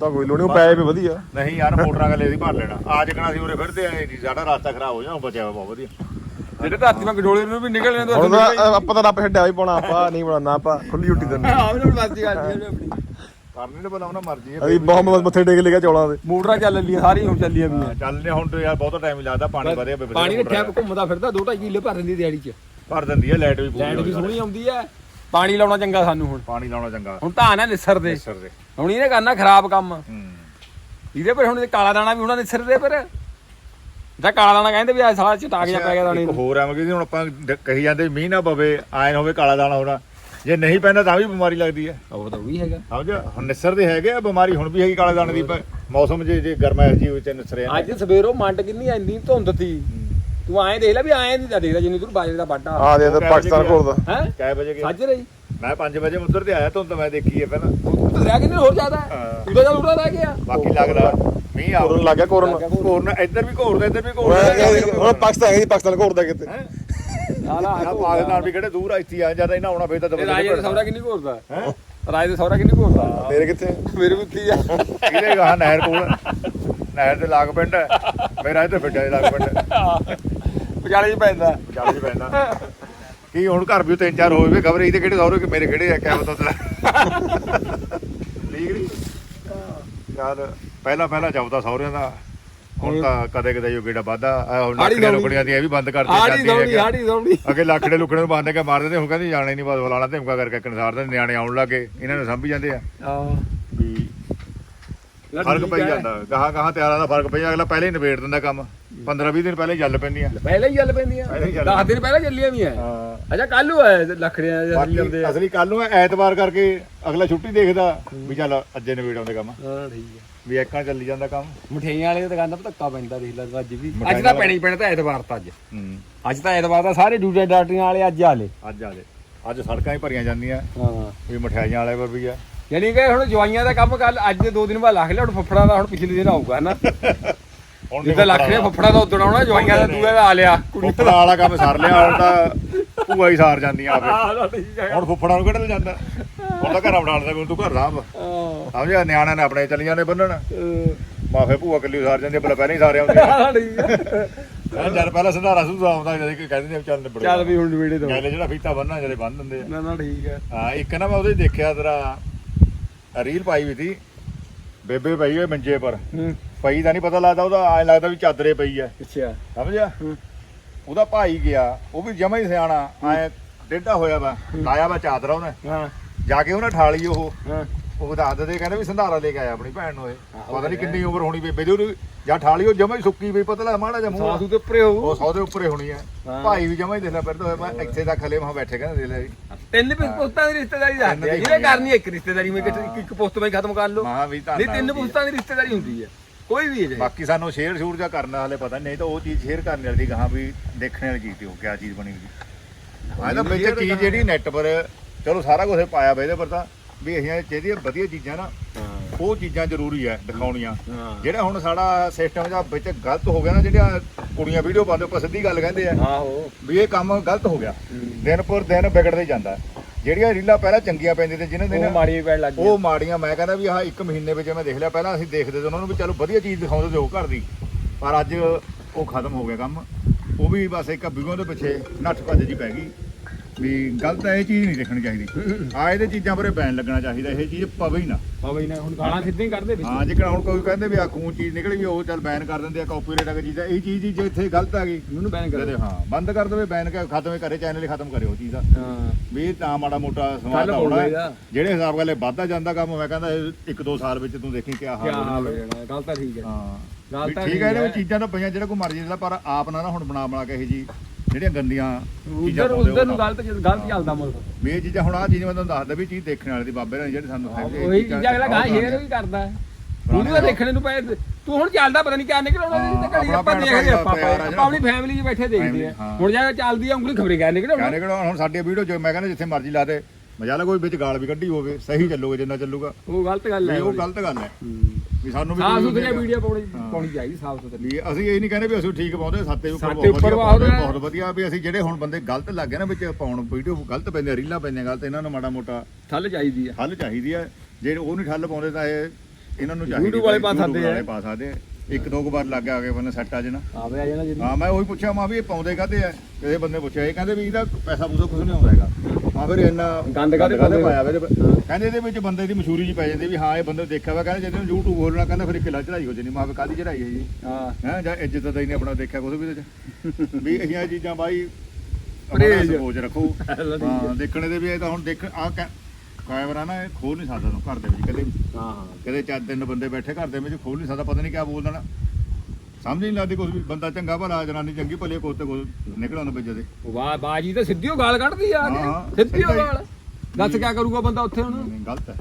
ਤਾਂ ਕੋਈ ਲੋੜ ਨਹੀਂ ਉਹ ਪੈ ਵੀ ਵਧੀਆ।
ਨਹੀਂ ਯਾਰ ਮੋਟਰਾਂ ਗੱਲੇ ਦੀ ਭਰ ਲੈਣਾ। ਆ ਜਕਣਾ ਸੀ ਉਰੇ ਫਿਰਦੇ ਆਏ ਜੀ ਸਾਡਾ ਰਸਤਾ ਖਰਾਬ ਹੋ ਜਾਣਾ ਬਚਿਆ ਬਹੁਤ ਵਧੀਆ।
ਜਿਹੜੇ ਧਰਤੀ ਮੈਂ ਗਡੋਲੇ ਨੂੰ ਵੀ ਨਿਕਲਣੇ ਤੋਂ
ਹੁਣ ਤਾਂ ਆਪਾਂ ਤਾਂ ਰੱਬ ਛੱਡਿਆ ਵੀ ਪਾਉਣਾ ਆਪਾਂ ਨਹੀਂ ਬਣਾਉਣਾ ਆਪਾਂ ਖੁੱਲੀ ਛੁੱਟੀ ਦਿੰਦੇ
ਆਹ ਬਾਤੀ ਕਰਦੀ ਹੈ ਆਪਣੀ
ਕਰਨੀ ਤੇ ਬਲਾਉਣਾ ਮਰਜ਼ੀ
ਅਸੀਂ ਬਹੁਤ ਮੱਥੇ ਟੇਕ ਲਿਆ ਚੌਲਾਂ ਦੇ।
ਮੋਟਰਾਂ ਚੱਲ ਲੀਆਂ ਸਾਰੀਆਂ ਹੁਣ ਚੱਲੀਆਂ ਵੀ
ਚੱਲਨੇ ਹੁਣ ਤੇ ਯਾਰ ਬਹੁਤਾ ਟਾਈਮ ਲੱਗਦਾ ਪਾਣੀ ਵਧਿਆ ਬੇ
ਪਾਣੀ ਰੱਖਿਆ ਘੁੰਮਦਾ ਫਿਰਦਾ 2.5 ਕਿੱਲੇ ਭਰ ਦਿੰਦੀ ਦਿਹਾੜੀ 'ਚ।
ਭਰ ਦਿੰਦੀ ਹੈ ਲਾਈਟ ਵੀ ਪੂਰੀ ਹੋ
ਵੀ ਸੋਹਣੀ ਆਉਂਦੀ ਹੈ। ਪਾਣੀ ਲਾਉਣਾ ਚੰਗਾ ਸਾਨੂੰ ਹੁਣ।
ਪਾਣੀ ਲਾਉਣਾ ਚੰਗਾ।
ਹੁਣ ਧਾਨ ਹੈ ਨਿਸਰ ਦੇ।
ਸਰ ਦੇ।
ਹੁਣ ਇਹਨੇ ਕਰਨਾ ਖਰਾਬ ਕੰਮ।
ਹੂੰ।
ਇਹਦੇ ਪਰ ਹੁਣ ਇਹ ਕਾਲਾ ਦਾਣਾ ਵੀ ਉਹਨਾਂ ਨਿਸਰ ਦੇ ਪਰ। ਦਾ ਕਾਲਾ ਦਾਣਾ ਕਹਿੰਦੇ ਵੀ ਆ ਸਾਲਾ ਚਟਾਕ ਜਾ ਪੈ ਗਿਆ ਦਾਣੇ
ਇੱਕ ਹੋਰ ਐਵੇਂ ਕਿ ਹੁਣ ਆਪਾਂ ਕਹੀ ਜਾਂਦੇ ਮੀਂਹ ਨਾ ਪਵੇ ਆਇਨ ਹੋਵੇ ਕਾਲਾ ਦਾਣਾ ਹੋਣਾ। ਜੇ ਨਹੀਂ ਪੈਂਦਾ ਤਾਂ ਵੀ ਬਿਮਾਰੀ ਲੱਗਦੀ ਹੈ।
ਉਹ ਤਾਂ ਵੀ ਹੈਗਾ।
ਸਮਝ ਹੁਣ ਨਿਸਰ ਦੇ ਹੈਗੇ ਆ ਬਿਮਾਰੀ ਹੁਣ ਵੀ ਹੈਗੀ ਕਾਲੇ ਦਾਣੇ ਦੀ ਮੌਸਮ ਜੇ ਜੇ ਗਰਮਾ ਜੀ ਵਿੱਚ ਨਿਸਰੇ
ਅੱਜ ਸਵੇਰੋਂ ਮੰਡ ਕਿੰਨੀ ਇੰਨੀ ਧੁੰਦ ਤੀ ਤੂੰ ਐਂ ਦੇਖ ਲੈ ਵੀ ਐਂ ਨਹੀਂ ਤਾਂ ਦੇਖਦਾ ਜਿੰਨੀ ਤੂੰ ਬਾਜਰੇ ਦਾ ਬਾਟਾ
ਆ ਦੇ ਇੱਧਰ ਪਾਕਿਸਤਾਨ ਕੋਲ ਦਾ।
ਹੈ?
ਕਾਏ ਵਜੇ ਗਿਆ।
ਸੱਜ ਰਹੀ।
ਮੈਂ 5 ਵਜੇ ਉੱਧਰ ਤੇ ਆਇਆ ਤੋਂ ਤਾਂ ਮੈਂ ਦੇਖੀ ਹੈ ਪਹਿਲਾਂ।
ਤੂੰ ਤਾਂ ਰਹਿ ਕਿੰਨੇ ਹੋਰ ਜ਼ਿਆਦਾ। ਤੂੰ ਤਾਂ ਉੜਾ ਰਹਿ ਗਿਆ।
ਬਾਕੀ ਲੱਗਦਾ ਮੀਂਹ ਆਉ
ਕੋਰਨ ਲੱਗ ਗਿਆ ਕੋਰਨ
ਕੋਰਨ ਇੱਧਰ ਵੀ ਘੋਰਦਾ ਇੱਧਰ ਵੀ ਘੋਰਦਾ
ਹੁਣ ਪਾਕਿਸਤਾਨ ਹੈ ਪਾਕਿਸਤਾਨ ਘੋਰਦਾ ਕਿਤੇ।
ਹੈਂ?
ਸਾਲਾ
ਆ ਪਾਕਿਸਤਾਨ ਵੀ ਕਿਹੜੇ ਦੂਰ ਆ ਇੱਥੇ ਆ ਜਾਂਦਾ ਇਹਨਾਂ ਆਉਣਾ ਫੇਰ ਤਾਂ
ਰਾਜੇ ਦਾ ਸੌਰਾ ਕਿੰਨੀ ਘੋਰਦਾ ਹੈ? ਰਾਜੇ ਦਾ ਸੌਰਾ ਕਿੰਨੀ ਘੋਰਦਾ
ਮੇਰੇ ਕਿੱਥੇ?
ਮੇਰੇ ਉੱਤੀ ਆ।
ਇਹਦੇ ਗਾਹ ਨਹਿਰ ਕੋਲ। ਨਹਿਰ ਦੇ ਲਾਗ ਪਿੰਡ। ਹੈ ਮੇਰਾ ਇੱਥੇ ਫਿੱਟਾ ਦੇ ਲਾਗ ਪਿੰਡ। ਹੈ
ਵਿਚਾਲੇ ਹੀ ਪੈਂਦਾ।
ਚੱਲ ਜੀ ਪੈਂਦਾ। ਕੀ ਹੁਣ ਘਰ ਵੀ ਤਿੰਨ ਚਾਰ ਹੋਏ ਵੇ ਖਬਰ ਇਹਦੇ ਕਿਹੜੇ ਸੌਰੇ ਕਿ ਮੇਰੇ ਕਿਹੜੇ ਆ ਕਿਆ ਪਤਾ ਤੇਰਾ ਠੀਕ ਨਹੀਂ ਯਾਰ ਪਹਿਲਾਂ ਪਹਿਲਾਂ ਚੱਲਦਾ ਸੌਰਿਆਂ ਦਾ। ਹੁਣ ਤਾਂ ਕਦੇ ਕਦੇ ਜੋ ਗੇੜਾ ਵਾਦਾ ਹੁਣ ਲੱਕੜੀਆਂ। ਲੁਕੜੀਆਂ ਦੀਆਂ ਇਹ ਵੀ ਬੰਦ ਕਰਤੀ
ਹਾੜੀ ਦੌੜੀ ਹਾੜੀ ਦੌੜੀ
ਅੱਗੇ ਲੱਕੜੇ ਲੁਕੜੇ ਨੂੰ ਬੰਦ ਕੇ ਮਾਰ ਦਿੰਦੇ ਹੁਣ ਕਹਿੰਦੇ ਜਾਣੇ ਨਹੀਂ ਬਸ ਬੁਲਾਣਾ ਧਮਕਾ ਕਰਕੇ ਕਨਸਾਰ ਦੇ ਨਿਆਣੇ ਆਉਣ ਲੱਗੇ। ਇਹਨਾਂ ਨੂੰ ਸੰਭੀ ਜਾਂਦੇ ਆ।
ਹਾਂ
ਵੀ ਫ਼ਰਕ ਪਈ ਜਾਂਦਾ। ਗਾਹਾਂ ਗਾਹਾਂ ਤਿਆਰਾਂ ਦਾ ਫ਼ਰਕ ਪਈ ਜਾਂਦਾ। ਅਗਲਾ ਪਹਿਲੇ ਹੀ ਨਿਬੇੜ ਦਿੰਦਾ ਕੰਮ। 15 20 ਦਿਨ ਪਹਿਲੇ ਚੱਲ ਪੈਂਦੀਆਂ।
ਪਹਿਲਾਂ ਹੀ ਚੱਲ ਪੈਂਦੀਆਂ।
ਪਹਿਲਾਂ ਹੀ ਚੱਲ
10 ਦਿਨ ਪਹਿਲਾਂ ਚੱਲੀਆਂ ਵੀ
ਹਾਂ।
ਅੱਛਾ ਕੱਲ ਨੂੰ ਐ ਲੱਖੜੀਆਂ ਜਾਂ ਚੱਲਦੇ
ਬਾਕੀ
ਆ।
ਅਸਲੀ ਕੱਲ ਨੂੰ ਐਤਵਾਰ ਕਰਕੇ ਅਗਲਾ ਛੁੱਟੀ ਦੇਖਦਾ ਵੀ ਚੱਲ ਅੱਜੇ ਨਿਬੇੜ ਆਉਂਦੇ ਕੰਮ।
ਹਾਂ ਠੀਕ ਹੈ।
ਵੀ ਇੱਕਾਂ ਚੱਲੀ ਜਾਂਦਾ ਕੰਮ।
ਮਠਿਆਈਆਂ ਵਾਲੇ ਦੀ ਦੁਕਾਨਾਂ ਧੱਕਾ ਪੈਂਦਾ ਦੇਖ ਲੈ ਤੂੰ ਅੱਜ ਵੀ। ਅੱਜ ਤਾਂ ਪੈਣੀ ਪੈਣਾ ਤਾਂ ਐਤਵਾਰ ਤਾਂ ਅੱਜ।
ਹੂੰ।
ਅੱਜ ਤਾਂ ਐਤਵਾਰ ਤਾਂ ਸਾਰੇ ਡਿਊਟੀ ਡਾਕਟਰੀਆਂ ਵਾਲੇ ਅੱਜ ਆਲੇ
ਅੱਜ ਆਲੇ ਅੱਜ ਸੜਕਾਂ ਹੀ ਭਰੀਆਂ ਜਾਂਦੀਆਂ।
ਹਾਂ।
ਵੀ ਮਠਿਆਈਆਂ ਵਾਲੇ ਪਰ ਵੀ ਆ।
ਯਾਨੀ ਕਿ ਹੁਣ ਜਵਾਈਆਂ ਦਾ ਕੰਮ ਕੱਲ ਅੱਜ ਦੇ ਦੋ ਦਿਨ ਬਾਅਦ ਲੱਖ ਲਿਆ ਹੁਣ ਫੱਫੜਾ ਦਾ ਹੁਣ ਪਿਛਲੇ ਦਿਨ ਆਊਗਾ ਹਨਾ? ਜਿੱਦਾਂ ਲੱਖ ਲਿਆ ਫੱਫੜਾ ਦਾ ਉਦੋਂ ਆਉਣਾ ਜਵਾਈਆਂ ਦਾ ਦੂਏ ਦਾ ਆ ਲਿਆ ਕੁੜੀ
ਫੁੱਫੜਾ ਵਾਲਾ ਕੰਮ ਸਰ ਲਿਆ ਹੁਣ ਤਾਂ ਭੂਆ ਹੀ ਸਾਰ ਜਾਂਦੀਆਂ ਆਪੇ।
ਹਾਂ ਠੀਕ ਹੈ
ਹੁਣ ਫੁੱਫੜਾ ਨੂੰ ਕਿਹੜਾ ਜਾਂਦਾ? ਹੁਣ ਤਾਂ ਘਰ ਬਣਾਉਂਦਾ ਵੀ ਤੂੰ ਘਰ
ਹਾਂ।
ਸਮਝਿਆ? ਨਿਆਣਿਆਂ ਨੇ ਆਪਣੇ ਚਲੀਆਂ ਨੇ ਬੰਨਣ। ਮਾਫੇ ਭੂਆ ਕੱਲੀ ਸਾਰ ਜਾਂਦੀ ਆ, ਪਹਿਲਾਂ ਪਹਿਲਾਂ ਹੀ ਸਾਰੇ ਆਉਂਦੇ
ਹਾਂ, ਠੀਕ ਹੈ
ਆ ਜਦ ਪਹਿਲਾਂ ਸੰਧਾਰਾ ਸੁਧਾ ਆਉਂਦਾ ਜਦ ਕਿ ਕਹਿੰਦੇ ਨੇ ਚੱਲ ਨਿਬੜ
ਚੱਲ ਵੀ ਹੁਣ ਨਵੇੜੇ ਦੋ
ਗੱਲ ਜਿਹੜਾ ਫੀਤਾ ਬੰਨਣਾ ਜਦੇ ਬੰਨ ਦਿੰਦੇ ਆ।
ਨਾ ਨਾ ਠੀਕ ਹੈ
ਹਾਂ ਇੱਕ ਨਾ ਮੈਂ ਉਹਦੇ 'ਚ ਦੇਖਿਆ ਤੇਰਾ ਰੀਲ ਪਾਈ ਵੀ ਸੀ। ਬੇਬੇ ਪਈ ਹੋਈ ਮੰਜੇ ਪਰ।
ਹੂੰ।
ਪਈ ਦਾ ਨਹੀਂ ਪਤਾ ਲੱਗਦਾ ਉਹਦਾ ਐਂ ਲੱਗਦਾ ਵੀ ਚਾਦਰੇ ਪਈ ਐ।
ਅੱਛਾ।
ਸਮਝਿਆ?
ਹੂੰ।
ਉਹਦਾ ਭਾਈ ਗਿਆ ਉਹ ਵੀ ਜਮਾ ਹੀ ਸਿਆਣਾ ਐ ਡੇਢਾ ਹੋਇਆ ਵਾ ਲਾਇਆ ਵਾ ਚਾਦਰਾ ਉਹਨੇ।
ਹਾਂ।
ਜਾ ਕੇ ਉਹਨੇ ਠਾਲੀ ਉਹ।
ਹਾਂ।
ਉਹ ਦੱਸ ਦਿੰਦੇ ਕਹਿੰਦੇ ਵੀ ਸੰਧਾਰਾ ਲੈ ਕੇ ਆਇਆ ਆਪਣੀ ਭੈਣ ਨੂੰ ਇਹ। ਪਤਾ ਨਹੀਂ ਕਿੰਨੀ ਉਮਰ ਹੋਣੀ ਬੇਬੇ ਦੀ ਉਹਨੂੰ ਜਾਂ ਠਾਲੀ ਉਹ ਜਮਾ ਹੀ ਸੁੱਕੀ ਪਈ ਪਤਲਾ ਮਾੜਾ ਜਿਹਾ ਮੂੰਹ
ਸਾਸੂ ਤੇ ਉੱਪਰੇ ਹੋਊ।
ਉਹ ਸੌ ਦੇ ਉੱਪਰੇ ਹੋਣੀ ਐ।
ਹਾਂ।
ਭਾਈ ਵੀ ਜਮਾ ਹੀ ਦੇਖ ਲੈ ਫਿਰਦਾ ਹੋਇਆ ਮੈਂ ਇੱਥੇ ਤੱਕ ਹਲੇ ਮੈਂ ਬੈਠੇ ਕਹਿੰਦੇ ਦੇ ਲੈ।
ਤਿੰਨ ਵੀ ਪੁਸਤਾਂ ਦੀ ਰਿਸ਼ਤੇਦਾਰੀ ਦੱਸਦੇ ਆ
ਤਿੰਨ ਦੀ
ਜਿਹਨੇ ਕਰਨੀ ਇੱਕ ਰਿਸ਼ਤੇਦਾਰੀ ਮੈਂ ਇੱਕ ਇੱਕ ਪੁਸਤ ਵਿੱਚ ਖਤਮ ਕਰ ਲਓ।
ਮਹਾ ਵੀ ਤਾਂ
ਨਹੀਂ ਤਿੰਨ ਪੁਸਤਾਂ ਦੀ ਰਿਸ਼ਤੇਦਾਰੀ ਹੁੰਦੀ ਹੈ ਕੋਈ ਵੀ ਜੇ।
ਬਾਕੀ ਸਾਨੂੰ ਸ਼ੇਅਰ ਸ਼ੂਰ ਜਾਂ ਕਰਨਾ ਹਲੇ ਪਤਾ ਨਹੀਂ ਤਾਂ ਉਹ ਚੀਜ਼ ਸ਼ੇਅਰ ਕਰਨ ਵਾਲੀ ਕਹਾਂ ਵੀ ਦੇਖਣ ਵਾਲੀ ਚੀਜ਼ ਤੇ ਉਹ ਕਿਆ ਚੀਜ਼ ਬਣੀ ਹੋਈ। ਆਹ ਤਾਂ ਵਿੱਚ ਚੀਜ਼ ਜਿਹੜੀ ਨੈਟ ਪਰ ਚਲੋ ਸਾਰਾ ਕੁਝ ਪਾਇਆ ਵਾ ਇਹਦੇ ਪਰ ਤਾਂ ਵੀ ਇਹ ਜਿਹੜੀਆਂ ਵਧੀਆ ਚੀਜ਼ਾਂ ਨਾ ਉਹ ਚੀਜ਼ਾਂ ਜ਼ਰੂਰੀ ਹੈ ਦਿਖਾਉਣੀਆਂ। ਜਿਹੜਾ ਹੁਣ ਸਾਡਾ ਸਿਸਟਮ ਜਾਂ ਵਿੱਚ ਗਲਤ ਹੋ ਗਿਆ ਨਾ ਜਿਹੜੀਆਂ ਕੁੜੀਆਂ ਵੀਡੀਓ ਪਾਉਂਦੇ ਉੱਪਰ ਸਿੱਧੀ ਗੱਲ ਕਹਿੰਦੇ ਆ
ਆਹੋ।
ਵੀ ਇਹ ਕੰਮ ਗਲਤ ਹੋ ਗਿਆ। ਦਿਨ ਪਰ ਦਿਨ ਵਿਗੜਦੇ ਜਾਂਦਾ। ਜਿਹੜੀਆਂ ਰੀਲਾਂ ਪਹਿਲਾਂ ਚੰਗੀਆਂ ਪੈਂਦੀਆਂ ਤੇ ਜਿਨ੍ਹਾਂ ਦੇ
ਉਹ ਮਾੜੀ ਪੈਣ ਲੱਗ ਗਈ
ਉਹ ਮਾੜੀਆਂ ਮੈਂ ਕਹਿੰਦਾ ਵੀ ਆਹ ਇੱਕ ਮਹੀਨੇ ਵਿੱਚ ਮੈਂ ਦੇਖ ਲਿਆ ਪਹਿਲਾਂ ਅਸੀਂ ਦੇਖਦੇ ਤੇ ਉਹਨਾਂ ਨੂੰ ਵੀ ਚਲੋ ਵਧੀਆ ਚੀਜ਼ ਦਿਖਾਉਂਦੇ ਤੇ ਉਹ ਘਰ ਦੀ। ਪਰ ਅੱਜ ਉਹ ਖਤਮ ਹੋ ਗਿਆ ਕੰਮ। ਉਹ ਵੀ ਬਸ ਇੱਕ ਵੀਡੀਓ ਦੇ ਪਿੱਛੇ ਨੱਠ ਭੱਜ ਜੀ ਪੈ ਗਈ। ਵੀ ਗਲਤ ਇਹ ਚੀਜ਼ ਨਹੀਂ ਦੇਖਣੀ ਚਾਹੀਦੀ। ਆ ਇਹਦੇ ਚੀਜ਼ਾਂ ਬਾਰੇ ਬੈਨ ਲੱਗਣਾ ਚਾਹੀਦਾ ਇਹ ਚੀਜ਼ ਪਵੇ ਹੀ ਨਾ।
ਬਈ ਨਾ ਹੁਣ ਗਾਲਾਂ ਸਿੱਧੇ ਹੀ ਕੱਢਦੇ ਵਿੱਚ।
ਹਾਂ ਜੇ ਹੁਣ ਕੋਈ ਕਹਿੰਦੇ ਵੀ ਆ ਖੂਨ ਚੀਜ਼ ਨਿਕਲ ਗਈ ਉਹ ਚੱਲ ਬੈਨ ਕਰ ਦਿੰਦੇ ਆ ਕਾਪੀਰਾਈਟ ਅਗਰ ਚੀਜ਼ ਆ ਇਹ ਚੀਜ਼ ਹੀ ਜੇ ਇੱਥੇ ਗਲਤ ਆ ਗਈ
ਉਹਨੂੰ ਬੈਨ ਕਰ।
ਕਹਦੇ ਹਾਂ ਬੰਦ ਕਰ ਦੇਵੇ ਬੈਨ ਕਰ ਖਤਮ ਕਰੇ ਚੈਨਲ ਹੀ ਖਤਮ ਕਰੇ ਉਹ ਚੀਜ਼ ਦਾ
ਹਾਂ।
ਵੀ ਇਹ ਤਾਂ ਮਾੜਾ ਮੋਟਾ ਸਮਾਜ ਦਾ ਹੋਣਾ। ਜਿਹੜੇ ਹਿਸਾਬ ਇਹ ਵੱਧਦਾ ਜਾਂਦਾ ਕੰਮ ਮੈਂ ਕਹਿੰਦਾ ਇਹ ਇੱਕ ਦੋ ਸਾਲ ਵਿੱਚ ਤੂੰ ਦੇਖੀ
ਕੀ
ਹਾਲ
ਹਾਲ ਹੋ ਜਾਣਾ ਗੱਲ ਤਾਂ ਠੀਕ ਹੈ।
ਹਾਂ।
ਗੱਲ
ਵੀ
ਤਾਂ
ਠੀਕ ਹੈ ਇਹਦੇ। ਵਿੱਚ ਚੀਜ਼ਾਂ ਤਾਂ ਪਈਆਂ ਜਿਹੜਾ ਕੋਈ ਮਰਜ਼ੀ ਦਾ ਪਰ ਆਪ ਨਾ ਨਾ ਹੁਣ ਬਣਾ ਬਣਾ ਕੇ ਇਹ ਜੀ ਜਿਹੜੀਆਂ ਗੰਦੀਆਂ ਚੀਜ਼ਾਂ
ਉਧਰ
ਪਾਉਂਦੇ
ਉਧਰ ਨੂੰ। ਗਲਤ ਗਲਤ ਚੱਲਦਾ ਮੁਲਕ
ਵੀ ਇਹ ਚੀਜ਼ਾਂ ਹੁਣ ਆ ਚੀਜ਼ ਮੈਂ ਤੁਹਾਨੂੰ ਦੱਸਦਾ ਵੀ ਚੀਜ਼ ਦੇਖਣ ਵਾਲੀ ਦੀ ਬਾਬੇ ਨੇ ਜਿਹੜੀ ਸਾਨੂੰ ਦਿਖਾਈ ਵੀ ਇਹ
ਉਹੀ ਚੀਜ਼ਾਂ ਅਗਲਾ ਗਾਂ ਸ਼ੇਅਰ ਵੀ ਕਰਦਾ। ਉਹਨੂੰ ਤਾਂ ਦੇਖਣੇ ਨੂੰ ਪਏ ਤੂੰ ਹੁਣ ਚੱਲਦਾ ਪਤਾ ਨਹੀਂ ਕਿਆ ਨਿਕਲਣਾ
ਹਾਂ,
ਤੇ ਘੜੀ ਆਪਾਂ ਦੇਖਦੇ ਆਪਾਂ ਆਪਾਂ ਆਪਣੀ ਫੈਮਿਲੀ 'ਚ ਬੈਠੇ ਦੇਖਦੇ ਆ। ਹੁਣ ਜਾ ਕੇ ਚੱਲਦੀ ਆ ਉਂਗਲੀ ਖਬਰੇ ਕਿਆ ਨਿਕਲਣਾ
ਕਹਿੰਦੇ ਕਿਹੜਾ ਹੁਣ ਸਾਡੀ ਵੀਡੀਓ ਜੋ ਮੈਂ ਕਹਿੰਦਾ ਜਿੱਥੇ ਮਰਜ਼ੀ ਲਾ ਦੇ। ਮਜਾ ਲਾ ਕੋਈ ਵਿੱਚ ਗਾਲ ਵੀ ਕੱਢੀ ਹੋਵੇ ਸਹੀ ਚੱਲੂਗਾ ਜਿੰਨਾ ਚੱਲੂਗਾ।
ਉਹ ਗਲਤ ਗੱਲ
ਵੀ
ਹੈ
ਉਹ ਗਲਤ ਗੱਲ ਹੈ। ਵੀ ਸਾਨੂੰ ਵੀ
ਸਾਫ਼
ਕੋਈ
ਸੁਥਰੀ ਵੀਡੀਓ ਪਾਉਣੀ
ਹਾਂ।
ਪਾਉਣੀ ਚਾਹੀਦੀ ਸਾਫ਼ ਸੁਥਰੀ।
ਵੀ ਅਸੀਂ ਇਹ ਨਹੀਂ ਕਹਿੰਦੇ ਵੀ ਅਸੀਂ ਠੀਕ ਪਾਉਂਦੇ ਸਾਤੇ ਉੱਪਰ
ਸਾਤੇ
ਬਹੁਤ
ਉੱਪਰ
ਵਧੀਆ
ਬਹੁਤ ਹੈ।
ਵਧੀਆ। ਵੀ ਅਸੀਂ ਜਿਹੜੇ ਹੁਣ ਬੰਦੇ ਗਲਤ ਲੱਗੇ ਨਾ ਵਿੱਚ ਪਾਉਣ ਵੀਡੀਓ ਗਲਤ ਪੈਂਦੇ ਰੀਲਾਂ ਪੈਂਦੀਆਂ ਗਲਤ ਇਹਨਾਂ ਨੂੰ ਮਾੜਾ ਮੋਟਾ
ਥੱਲ ਚਾਹੀਦੀ ਆ।
ਠੱਲ ਚਾਹੀਦੀ ਹੈ ਜੇ ਉਹ ਨਹੀਂ ਠੱਲ ਪਾਉਂਦੇ ਤਾਂ ਇਹ ਇਹਨਾਂ ਨੂੰ ਚਾਹੀਦੀ
YouTube ਵਾਲੇ ਪਾ
YouTube
ਸਕਦੇ ਆ।
ਵਾਲੇ ਪਾ ਸਕਦੇ ਆ। ਇੱਕ ਦੋ ਕੁ ਵਾਰ ਲੱਗ ਗਿਆ ਬੰਨੇ ਸੈੱਟ ਆ ਜਣਾ।
ਆਵੇ ਆ ਜਾਣਾ ਜਿਹੜੀ
ਹਾਂ ਮੈਂ ਉਹੀ ਪੁੱਛਿਆ ਮਾਂ ਵੀ ਇਹ ਪਾਉਂਦੇ ਕਾਤੇ ਆ? ਕਿਸੇ ਬੰਦੇ ਪੁੱਛਿਆ ਇਹ ਕਹਿੰਦੇ ਵੀ ਇਹਦਾ ਪੈਸਾ ਪੂਸਾ ਕੁਝ ਨਹੀਂ ਆਉਂਦਾ ਹੈਗਾ। ਹਾਂ ਫਿਰ ਇੰਨਾ
ਗੰਦ ਕਾਹਦੇ
ਕਾਹਦੇ
ਪਾਉਂਦੇ?
ਪਾਇਆ ਵਾ ਇਹਦੇ ਵਿੱਚ? ਕਹਿੰਦੇ ਇਹਦੇ ਵਿੱਚ ਬੰਦੇ ਦੀ ਮਸ਼ਹੂਰੀ ਜੀ ਪੈ ਜਾਂਦੀ ਵੀ ਹਾਂ ਇਹ ਬੰਦੇ ਦੇਖਿਆ ਵਾ। ਕਹਿੰਦੇ ਜਦੋਂ YouTube ਬੋਲਣਾ ਕਹਿੰਦਾ ਫਿਰ ਕਿਲਾ ਚੜਾਈ ਹੋ ਜਾਂਦੀ ਮਾਂ ਵੀ ਕਾਦੀ ਚੜਾਈ ਹੈ ਜੀ?
ਹਾਂ।
ਹੈ ਜਾਂ ਇੱਜ਼ਤ ਦਾ ਹੀ ਨਹੀਂ ਆਪਣਾ ਦੇਖਿਆ ਕੁਝ ਵੀ ਇਹਦੇ ਚ। ਵੀ ਇਹ ਚੀਜ਼ਾਂ ਬਾਈ
ਪਰਹੇਜ਼।
ਸੋਚ ਰੱਖੋ। ਹਾਂ ਦੇਖਣੇ ਦੇ ਵੀ ਇਹ ਤਾਂ ਹੁਣ ਦੇਖ ਆ ਕੈਮਰਾ ਨਾ ਇਹ ਖੋਲ ਨਹੀਂ ਸਕਦਾ ਤੂੰ ਘਰ ਦੇ ਵਿੱਚ ਕਦੇ
ਹਾਂ।
ਚਾਰ ਤਿੰਨ ਬੰਦੇ ਬੈਠੇ ਘਰ ਦੇ ਵਿੱਚ ਖੋਲ ਨਹੀਂ ਸਕਦਾ ਪਤਾ ਨਹੀਂ ਕਿਆ ਬੋਲ ਦੇਣਾ। ਸਮਝ ਨਹੀਂ ਲੱਗਦੀ ਕੁਝ ਵੀ। ਬੰਦਾ ਚੰਗਾ ਭਲਾ ਜਨਾਨੀ ਚੰਗੀ ਭਲੀ ਕੋਲ ਤੇ ਕੋਲ ਨਿਕਲ ਆਉਂਦਾ ਵਿੱਚ ਦੇ
ਉਹ ਵਾਹ ਬਾਜੀ ਤਾਂ ਸਿੱਧੀ ਓ ਗਾਲ ਕੱਢਦੀ ਆ
ਹਾਂ, ਹਾਂ,
ਕੇ ਸਿੱਧੀ ਓ
ਸਿੱਧਾ ਹੀ।
ਗਾਲ। ਦੱਸ ਕਿਆ ਕਰੂਗਾ ਬੰਦਾ ਉੱਥੇ ਹੁਣ?
ਨਹੀਂ, ਗਲਤ ਹੈ।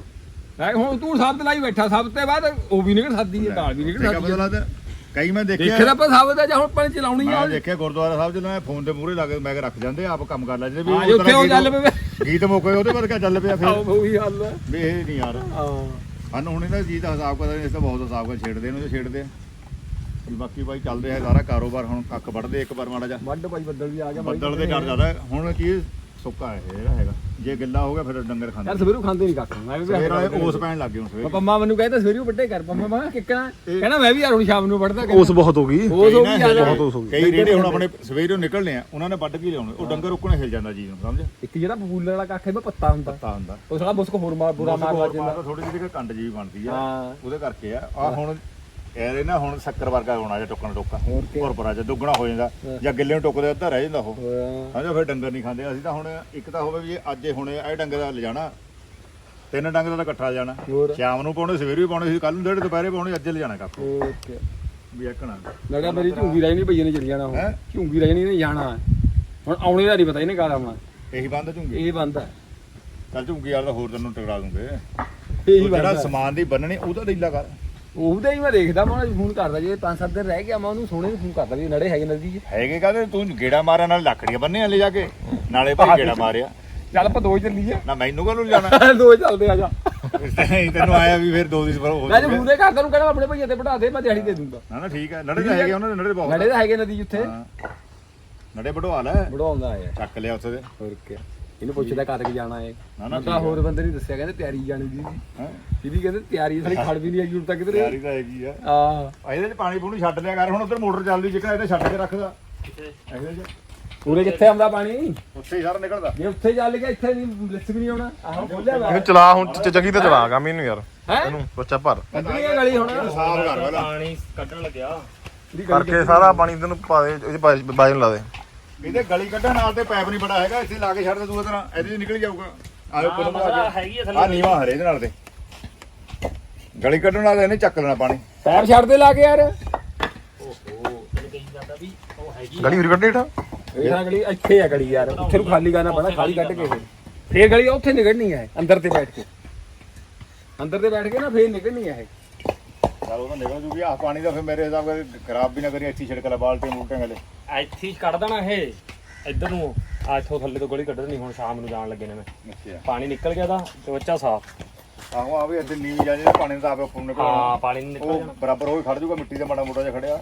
ਐ ਹੁਣ ਤੂੰ ਸ਼ਬਦ ਲਾਈ ਬੈਠਾ ਸ਼ਬਦ ਤੇ ਬਾਅਦ ਉਹ ਵੀ ਨਿਕਲ ਸਕਦੀ ਹੈ ਗਾਲ ਵੀ ਨਿਕਲ ਸਕਦੀ ਹੈ।
ਕਈ ਮੈਂ ਦੇਖਿਆ
ਦੇਖੇ ਤਾਂ ਆਪਾਂ ਸ਼ਬਦ ਆ ਜਾਂ ਹੁਣ ਪਾਣੀ ਚਲਾਉਣੀ ਆ।
ਮੈਂ ਦੇਖਿਆ ਗੁਰਦੁਆਰਾ ਸਾਹਿਬ ਜਦੋਂ ਮੈਂ ਫੋਨ ਦੇ ਮੂਹਰੇ ਲਾ ਕੇ ਮੈਂ ਰੱਖ ਜਾਂਦੇ ਆਪ ਕੰਮ ਕਰ ਲੈਂਦੇ ਵੀ
ਹਾਂ
ਉਸ
ਉੱਥੇ ਉਹ ਚੱਲ ਪਵੇ।
ਗੀਤ ਮੌਕੇ ਉਹਦੇ ਵਰਗਾ ਚੱਲ ਪਿਆ ਫਿਰ।
ਉਹੀ ਹਾਲ ਹੈ
ਵੀ ਇਹ ਨਹੀਂ ਯਾਰ।
ਹਾਂ।
ਸਾਨੂੰ ਹੁਣ ਇਹਦਾ ਜੀ ਦਾ ਹਿਸਾਬ ਕਰਦਾ ਇਸ ਤਾਂ ਬਹੁਤ ਹਿਸਾਬ ਕਰ ਛੇੜਦੇ ਨੇ ਉਹ ਛੇੜਦੇ ਆ। ਵੀ ਬਾਕੀ ਬਾਈ ਚੱਲ ਰਿਹਾ ਸਾਰਾ ਕਾਰੋਬਾਰ ਹੁਣ ਕੱਖ ਵੱਢਦੇ ਇੱਕ ਵਾਰ ਮਾੜਾ ਜਾ
ਵੱਡ ਭਾਈ ਬੱਦਲ ਵੀ ਆ ਗਿਆ
ਬੱਦਲ ਦੇ ਡਰ ਜ਼ਿਆਦਾ। ਹੈ। ਹੁਣ ਕੀ ਸੁੱਕਾ ਹੈ ਇਹ ਜਿਹੜਾ ਹੈਗਾ। ਜੇ ਗਿੱਲਾ ਹੋ ਗਿਆ ਫਿਰ ਡੰਗਰ ਖਾਂਦੇ।
ਯਾਰ ਸਵੇਰੂ ਖਾਂਦੇ ਨਹੀਂ ਕੱਖ। ਮੈਂ ਵੀ
ਸਵੇਰ ਉਸ ਪੈਣ ਲੱਗ ਗਏ ਹੁਣ ਸਵੇਰ।
ਪੰਮਾ ਮੈਨੂੰ ਕਹਿੰਦਾ ਸਵੇਰੂ ਵੱਡੇ ਕਰ। ਪੰਮਾ ਮੈਂ ਕਿੱਕਣਾ? ਕਹਿੰਦਾ ਮੈਂ ਵੀ ਯਾਰ ਹੁਣ ਸ਼ਾਮ ਨੂੰ ਵੱਢਦਾ
ਉਸ ਬਹੁਤ ਹੋ ਗਈ।
ਉਸ ਹੋ ਗਈ।
ਬਹੁਤ ਉਸ ਹੋ ਗਈ।
ਕਈ ਰੇੜੇ ਹੁਣ ਆਪਣੇ ਸਵੇਰੋਂ ਨਿਕਲਨੇ ਆ ਉਹਨਾਂ ਨੇ ਵੱਢ ਕੇ ਲਿਆਉਣੇ। ਉਹ ਡੰਗਰ ਉੱਕਣੇ ਹਿਲ ਜਾਂਦਾ ਜੀ ਨੂੰ ਸਮਝ
ਇੱਕ ਜਿਹੜਾ ਬਬੂਲਰ ਵਾਲਾ ਕੱਖ ਹੈ ਮੈਂ ਪੱਤਾ ਹੁੰਦਾ।
ਤਾਂ ਹੁੰਦਾ।
ਉਹ ਸਾਲਾ ਬੁਸਕ ਹੋਰ ਮਾਰ ਬੁਰਾ ਮਾਰ ਜਾਂਦਾ
ਥੋੜੀ ਜਿਹੀ ਕੰਡ ਜੀ ਬਣਦੀ ਆ। ਉਹਦੇ ਕਰਕੇ ਆ। ਆ ਹੁਣ ਇਹਦੇ ਨਾ ਹੁਣ ਸ਼ੱਕਰ ਵਰਗਾ ਹੋਣਾ ਜਾਂ ਟੁੱਕਣ ਟੋਕਾ
ਹੋਰ ਕੀ?
ਹੋਰ ਪਰਾ ਜਾਂ ਦੁੱਗਣਾ ਹੋ ਜਾਂਦਾ। ਜਾਂ ਗਿੱਲੇ ਨੂੰ ਟੁੱਕਦੇ ਅੱਧਾ ਰਹਿ ਜਾਂਦਾ ਉਹ।
ਹਾਂ।
ਹਾਂਜੀ ਫਿਰ ਡੰਗਰ ਨਹੀਂ ਖਾਂਦੇ। ਅਸੀਂ ਤਾਂ ਹੁਣ ਇੱਕ ਤਾਂ ਹੋਵੇ ਵੀ ਅੱਜ ਇਹ ਹੁਣ ਇਹ ਡੰਗਰ ਦਾ ਲਿਜਾਣਾ। ਤਿੰਨ ਡੰਗਰ ਦਾ ਇਕੱਠਾ ਜਾਣਾ
ਹੋਰ?
ਸ਼ਾਮ ਨੂੰ ਪਾਉਣੇ ਸਵੇਰੇ ਵੀ ਪਾਉਣੇ ਸੀ ਕੱਲ ਨੂੰ ਡੇਢ ਦੁਪਹਿਰੇ ਪਾਉਣੇ ਅੱਜ ਲਿਜਾਣਾ ਕੱਖ।
ਓਕੇ
ਵੀ ਇੱਕਣਾ
ਲਗਾ ਮੇਰੀ ਝੂੰਗੀ ਰਹਿਣੀ ਭਈਏ ਨੇ ਚਲੀ ਜਾਣਾ ਹੁਣ
ਹੈਂ?
ਝੂੰਗੀ ਰਹਿਣੀ ਨੇ ਜਾਣਾ। ਹੁਣ ਆਉਣੇ ਦਾ ਨਹੀਂ ਪਤਾ ਇਹਨੇ ਕਦ ਆਉਣਾ।
ਇਹੀ ਬੰਦ ਝੁੰਗੀ?
ਇਹ ਬੰਦ ਹੈ
ਚੱਲ ਝੁੰਗੀ ਵਾਲਾ ਤਾਂ ਹੋਰ ਤੈਨੂੰ ਟਕਰਾ ਦੂੰਗੇ।
ਇਹੀ
ਉਹ ਜਿਹੜਾ
ਬੰਦ
ਸਮਾਨ ਦੀ ਬੰਨਣੀ ਉਹਦਾ ਢੀਲਾ ਕਰ।
ਉਹਦਾ ਹੀ ਮੈਂ ਦੇਖਦਾ ਮੈਂ ਫੋਨ ਕਰਦਾ ਜੇ 5-7 ਦਿਨ ਰਹਿ ਗਿਆ ਮੈਂ ਉਹਨੂੰ ਸੋਹਣੇ ਨੂੰ ਫੋਨ ਕਰਦਾ ਵੀ ਨੜੇ ਹੈਗੇ ਨਦੀ 'ਚ
ਹੈਗੇ ਕਾਹਦੇ? ਤੂੰ ਗੇੜਾ ਮਾਰਿਆ ਨਾਲ ਲੱਕੜੀਆਂ ਬੰਨੇ ਲੈ ਜਾ ਕੇ। ਨਾਲੇ ਭਾਈ ਗੇੜਾ ਮਾਰਿਆ।
ਚੱਲ ਆਪਾਂ ਦੋ ਹੀ ਚੱਲੀਏ।
ਨਾ ਮੈਨੂੰ ਕਾਹਨੂੰ ਜਾਣਾ
ਦੋ ਹੀ ਚੱਲਦੇ ਆ ਜਾ।
ਤੈਨੂੰ ਆਇਆ ਵੀ ਫਿਰ ਦੋ ਦਿਨ ਪਰ ਹੋ
ਮੈਂ ਜੇ ਦੇ ਕਰਦਾ ਨੂੰ ਕਹਿੰਦਾ ਆਪਣੇ ਭਈਏ ਤੇ ਬਿਠਾ ਦੇ ਮੈਂ ਦਿਹਾੜੀ ਦੇ ਦੂੰਗਾ।
ਨਾ ਨਾ ਠੀਕ ਹੈ ਨੜੇ ਤਾਂ ਹੈਗੇ ਉਹਨਾਂ ਦੇ ਨੜੇ ਬਹੁਤ
ਨੜੇ ਤਾਂ ਹੈਗੇ ਨਦੀ
ਹਾਂ। ਨੜੇ ਵਢਵਾ ਲੈ।
ਵੜਾਉਂਦਾ ਆ ਯਾਰ
ਚੱਕ ਲਿਆ ਉੱਥੇ ਦੇ
ਹੋਰ ਕੀ। ਇਹਨੂੰ ਪੁੱਛਦਾ ਕਦ ਕਿ ਜਾਣਾ ਏ
ਨਾ, ਨਾ,
ਹੋਰ ਬੰਦੇ ਨਹੀਂ ਦੱਸਿਆ ਕਹਿੰਦੇ ਤਿਆਰੀ ਜਾਣੀ ਦੀ
ਹਾਂ?
ਇਹਦੀ ਕਹਿੰਦੇ ਤਿਆਰੀ ਸਾਡੀ ਖੜ ਵੀ ਨਹੀਂ ਆਈ ਹੁਣ ਤੱਕ
ਤਿਆਰੀ
ਕਿਧਰੇ
ਤਾਂ ਹੈਗੀ ਆ।
ਆ
ਆ ਇਹਦੇ ਚ ਪਾਣੀ ਪੂਣੀ ਛੱਡ ਲਿਆ ਕਰ ਹੁਣ ਉਧਰ ਮੋਟਰ ਚੱਲਦੀ ਜਿੱਕਾ ਇਹਦੇ ਛੱਡ ਕੇ ਰੱਖਦਾ ਇਹਦੇ ਚ।
ਪੂਰੇ ਕਿੱਥੇ ਆਉਂਦਾ ਪਾਣੀ?
ਉੱਥੇ ਹੀ ਸਾਰਾ ਨਿਕਲਦਾ।
ਜੇ ਉੱਥੇ ਚੱਲ ਗਿਆ ਇੱਥੇ ਨਹੀਂ ਲਿਸਕ ਵੀ ਨਹੀਂ ਆਉਣਾ। ਆਹੋ ਬੋਲਿਆ ਵਾ।
ਇਹਨੂੰ ਚਲਾ ਹੁਣ ਚ- ਚੰਗੀ ਤੇ ਚਲਾ ਕੰਮ ਇਹਨੂੰ ਯਾਰ।
ਹੈ?
ਇਹਨੂੰ ਬੱਚਾ ਭਰ।
ਕੱਢਣੀ ਹੈ ਗਲੀ ਹੁਣ।
ਸਾਫ਼ ਕਰ ਪਹਿਲਾਂ।
ਪਾਣੀ ਕੱਢਣ ਲੱਗਿਆ।
ਕਰਕੇ ਸਾਰਾ ਪਾਣੀ ਤੈਨੂੰ ਪਾ ਦੇ ਇਹਦੇ ਬਾਜਨ ਲਾ ਦੇ।
ਇਹਦੇ ਗਲੀ ਕੱਢਣ ਨਾਲ ਤੇ ਪਾਈਪ ਨਹੀਂ ਬੜਾ ਹੈਗਾ ਇੱਥੇ ਲਾ ਕੇ ਛੱਡ ਦੇ ਦੂਏ ਤਰ੍ਹਾਂ ਇਹਦੇ ਚ ਨਿਕਲ ਜਾਊਗਾ। ਆਹ ਉੱਪਰ ਨੂੰ
ਮਸਲਾ
ਆ
ਹੈਗੀ ਆ
ਆ
ਥੱਲੇ
ਨੀਵਾ ਹਰੇ ਇਹਦੇ ਨਾਲ ਤੇ। ਗਲੀ ਕੱਢਣ ਨਾਲ ਇਹਨੇ ਚੱਕ ਲੈਣਾ ਪਾਣੀ।
ਪੈਰ ਛੱਡ ਦੇ ਲਾ ਕੇ ਯਾਰ।
ਓਹੋ ਮੈਨੂੰ ਕਹੀ ਜਾਂਦਾ ਵੀ ਉਹ ਹੈਗੀ
ਗਲੀ ਉਰੀ ਕੱਢੀ ਠਾ।
ਇਹ ਗਲੀ ਇੱਥੇ ਆ ਗਲੀ ਯਾਰ ਉੱਥੇ ਨੂੰ ਖਾਲੀ ਕਰਨਾ ਪੈਣਾ ਖਾਲੀ ਕੱਢ ਕੇ ਫਿਰ। ਗਲੀ ਉੱਥੇ ਨਿਕਲਣੀ ਹੈ ਅੰਦਰ ਤੇ ਬੈਠ ਕੇ। ਅੰਦਰ ਤੇ ਬੈਠ ਕੇ ਨਾ ਫੇਰ ਨਿਕਲਣੀ ਹੈ ਇਹ।
ਚਲ ਉਹ ਤਾਂ ਨਿਕਲ ਜੂਗੀ ਆਹ ਪਾਣੀ ਦਾ ਫਿਰ ਮੇਰੇ ਹਿਸਾਬ ਨਾਲ ਖਰਾਬ ਵੀ ਨਾ ਕਰੀ ਇੱਥੇ ਹੀ ਛਿੜਕ ਲੈ ਬਾਲਟੀਆਂ ਮੂਟਿਆਂ ਗਲੇ
ਇੱਥੇ ਹੀ ਕੱਢ ਦੇਣਾ ਇਹ ਇੱਧਰ ਨੂੰ। ਆ ਇੱਥੋਂ ਥੱਲੇ ਤੋਂ ਗੋਲੀ ਕੱਢ ਦੇਣੀ ਹੁਣ ਸ਼ਾਮ ਨੂੰ ਜਾਣ ਲੱਗੇ ਨੇ ਮੈਂ।
ਅੱਛਾ।
ਪਾਣੀ ਨਿਕਲ ਗਿਆ ਦਾ ਤੇ ਬੱਚਾ ਸਾਫ਼।
ਆਹੋ ਆ ਵੀ ਇੱਥੇ ਨੀਵੀਂ ਜਾਂਦੀ ਤੇ ਪਾਣੀ ਦਾ ਆਪੇ ਨਿਕਲ
ਹਾਂ ਪਾਣੀ ਨੀ ਨਿਕਲ
ਉਹ
ਜਾਣਾ
ਬਰਾਬਰ ਹੋ ਕੇ ਖੜ ਜੂਗਾ ਮਿੱਟੀ ਦਾ ਮਾੜਾ ਮੋਟਾ ਜਿਹਾ ਖੜਿਆ।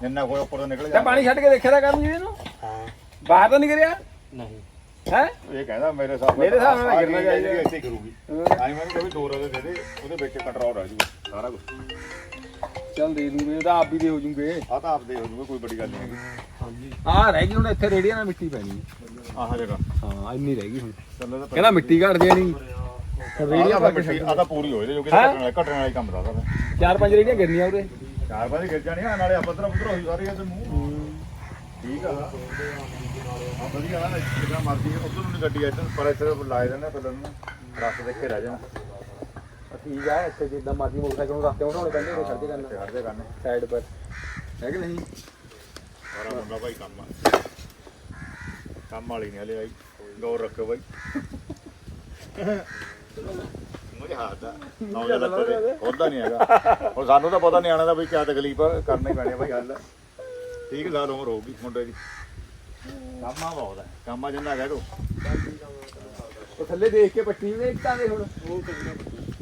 ਜਿੰਨਾ ਕੋਈ ਉੱਪਰ ਤੋਂ ਨਿਕਲ
ਤੇ
ਜਾ
ਪਾਣੀ ਛੱਡ ਕੇ ਦੇਖਿਆ ਤਾਂ ਕੰਮ ਜੀ ਇਹਨੂੰ
ਹਾਂ।
ਬਾਹਰ ਤਾਂ ਨਹੀਂ ਕਰਿਆ
ਨਹੀਂ।
ਹੈ?
ਇਹ ਕਹਿੰਦਾ ਮੇਰੇ ਹਿਸਾਬ
ਮੇਰੇ ਹਿਸਾਬ ਨਾਲ ਗਿਰਨਾ ਚਾਹੀਦਾ।
ਇੱਥੇ ਕਰੂਗੀ। ਆਈ ਮੈਂ ਕਿਹਾ ਵੀ ਦੋ ਰੋਦੇ ਦੇ ਦੇ ਉਹਦੇ ਵਿੱਚ ਕੰਟਰੋਲ ਰਹਿ ਜੂਗਾ ਸਾਰਾ ਕੁਝ
ਚੱਲ ਦੇ ਦੂੰਗੇ ਉਹਦਾ ਆਪ ਵੀ ਦੇ ਹੋ ਜੂਗੇ।
ਆ ਤਾਂ ਆਪਦੇ ਹੋ ਜੂਗਾ ਕੋਈ ਵੱਡੀ ਗੱਲ ਨਹੀਂ ਹੈਗੀ।
ਆਹ ਰਹਿ ਗਈ ਹੁਣ ਇੱਥੇ ਰੇੜੀਆਂ ਨਾਲ ਮਿੱਟੀ ਪੈਣੀ। ਹੈ।
ਆਹ ਜਗ੍ਹਾ।
ਹਾਂ ਇੰਨੀ ਰਹਿ ਗਈ ਹੁਣ।
ਚੱਲੋ ਤਾਂ
ਕਹਿੰਦਾ ਮਿੱਟੀ ਘੜ ਜਾਣੀ
ਰੇਡੀਆ
ਰੇੜੀਆਂ
ਤਾਂ ਆ ਤਾਂ ਪੂਰੀ ਹੋਏ ਜੋ ਕਿ
ਹੈਂ?
ਘਟਣ ਵਾਲਾ ਘਟਣ ਵਾਲਾ ਕੰਮ ਦਾ ਉਹਦਾ
ਚਾਰ ਪੰਜ ਰੇੜੀਆਂ ਗਿਰਨੀਆਂ ਉਹਦੇ
ਚਾਰ ਵਾਰੀ ਗਿਰ ਜਾਣੀਆਂ ਨਾਲੇ ਆਪਤਰਾ ਪੁੱਤਰ ਹੋਈ ਸਾਰੀ ਤੇ ਮੂੰਹ ਠੀਕ ਆ। ਆ ਵਧੀਆ ਆ ਜਿੱਦਾਂ ਮਰਜ਼ੀ ਉਧਰ ਨੂੰ ਨੀ ਗੱਡੀ ਇੱਧਰ ਪਰ ਇੱਥੇ ਲਾਏ ਦੇਣੇ ਫਿਰ ਉਹਨੂੰ ਰਸਤੇ ਦੇਖ ਕੇ ਰਹਿ ਜਾਣਾ
ਠੀਕ ਆ ਇੱਥੇ ਜਿੱਦਾਂ ਮਰਜ਼ੀ ਮੋਟਰਸਾਈਕਲ ਨੂੰ ਰਸਤੇ ਉਠਾਉਣੇ ਪੈਂਦੇ ਉਹ ਛੱਡ ਕਰਨਾ
ਛੱਡ ਦੇ ਕਰਨੇ
ਸਾਈਡ ਪਰ। ਹੈ ਕਿ ਨਹੀਂ?
ਸਾਰਾ ਮੁੰਡਾ ਭਾਈ ਕੰਮ ਆ। ਕੰਮ ਵਾਲੀ ਨਹੀਂ ਹਲੇ ਆਈ। ਗੌਰ ਰੱਖੋ ਭਾਈ। ਹੱਥ ਆ ਨੌ ਲੱਤ ਦੇ ਉਹਦਾ ਨਹੀਂ ਹੈਗਾ। ਹੁਣ ਸਾਨੂੰ ਤਾਂ ਪਤਾ ਨਹੀਂ ਆਣਾ ਦਾ ਵੀ ਕਿਆ ਤਕਲੀਫ ਆ ਕਰਨੀ ਪੈਣੀ ਆ ਭਾਈ ਹੱਲ। ਠੀਕ ਸਾਲ ਉਮਰ ਹੋਊਗੀ ਮੁੰਡੇ ਦੀ। ਕੰਮਾ ਬਹੁਤ ਹੈ ਕੰਮਾ ਜਿੰਨਾ ਕਹਿ ਦੋ।
ਉਹ ਥੱਲੇ ਦੇਖ ਕੇ ਪੱਟੀ ਵੀ ਇੱਟਾਂ ਦੇ ਹੁਣ।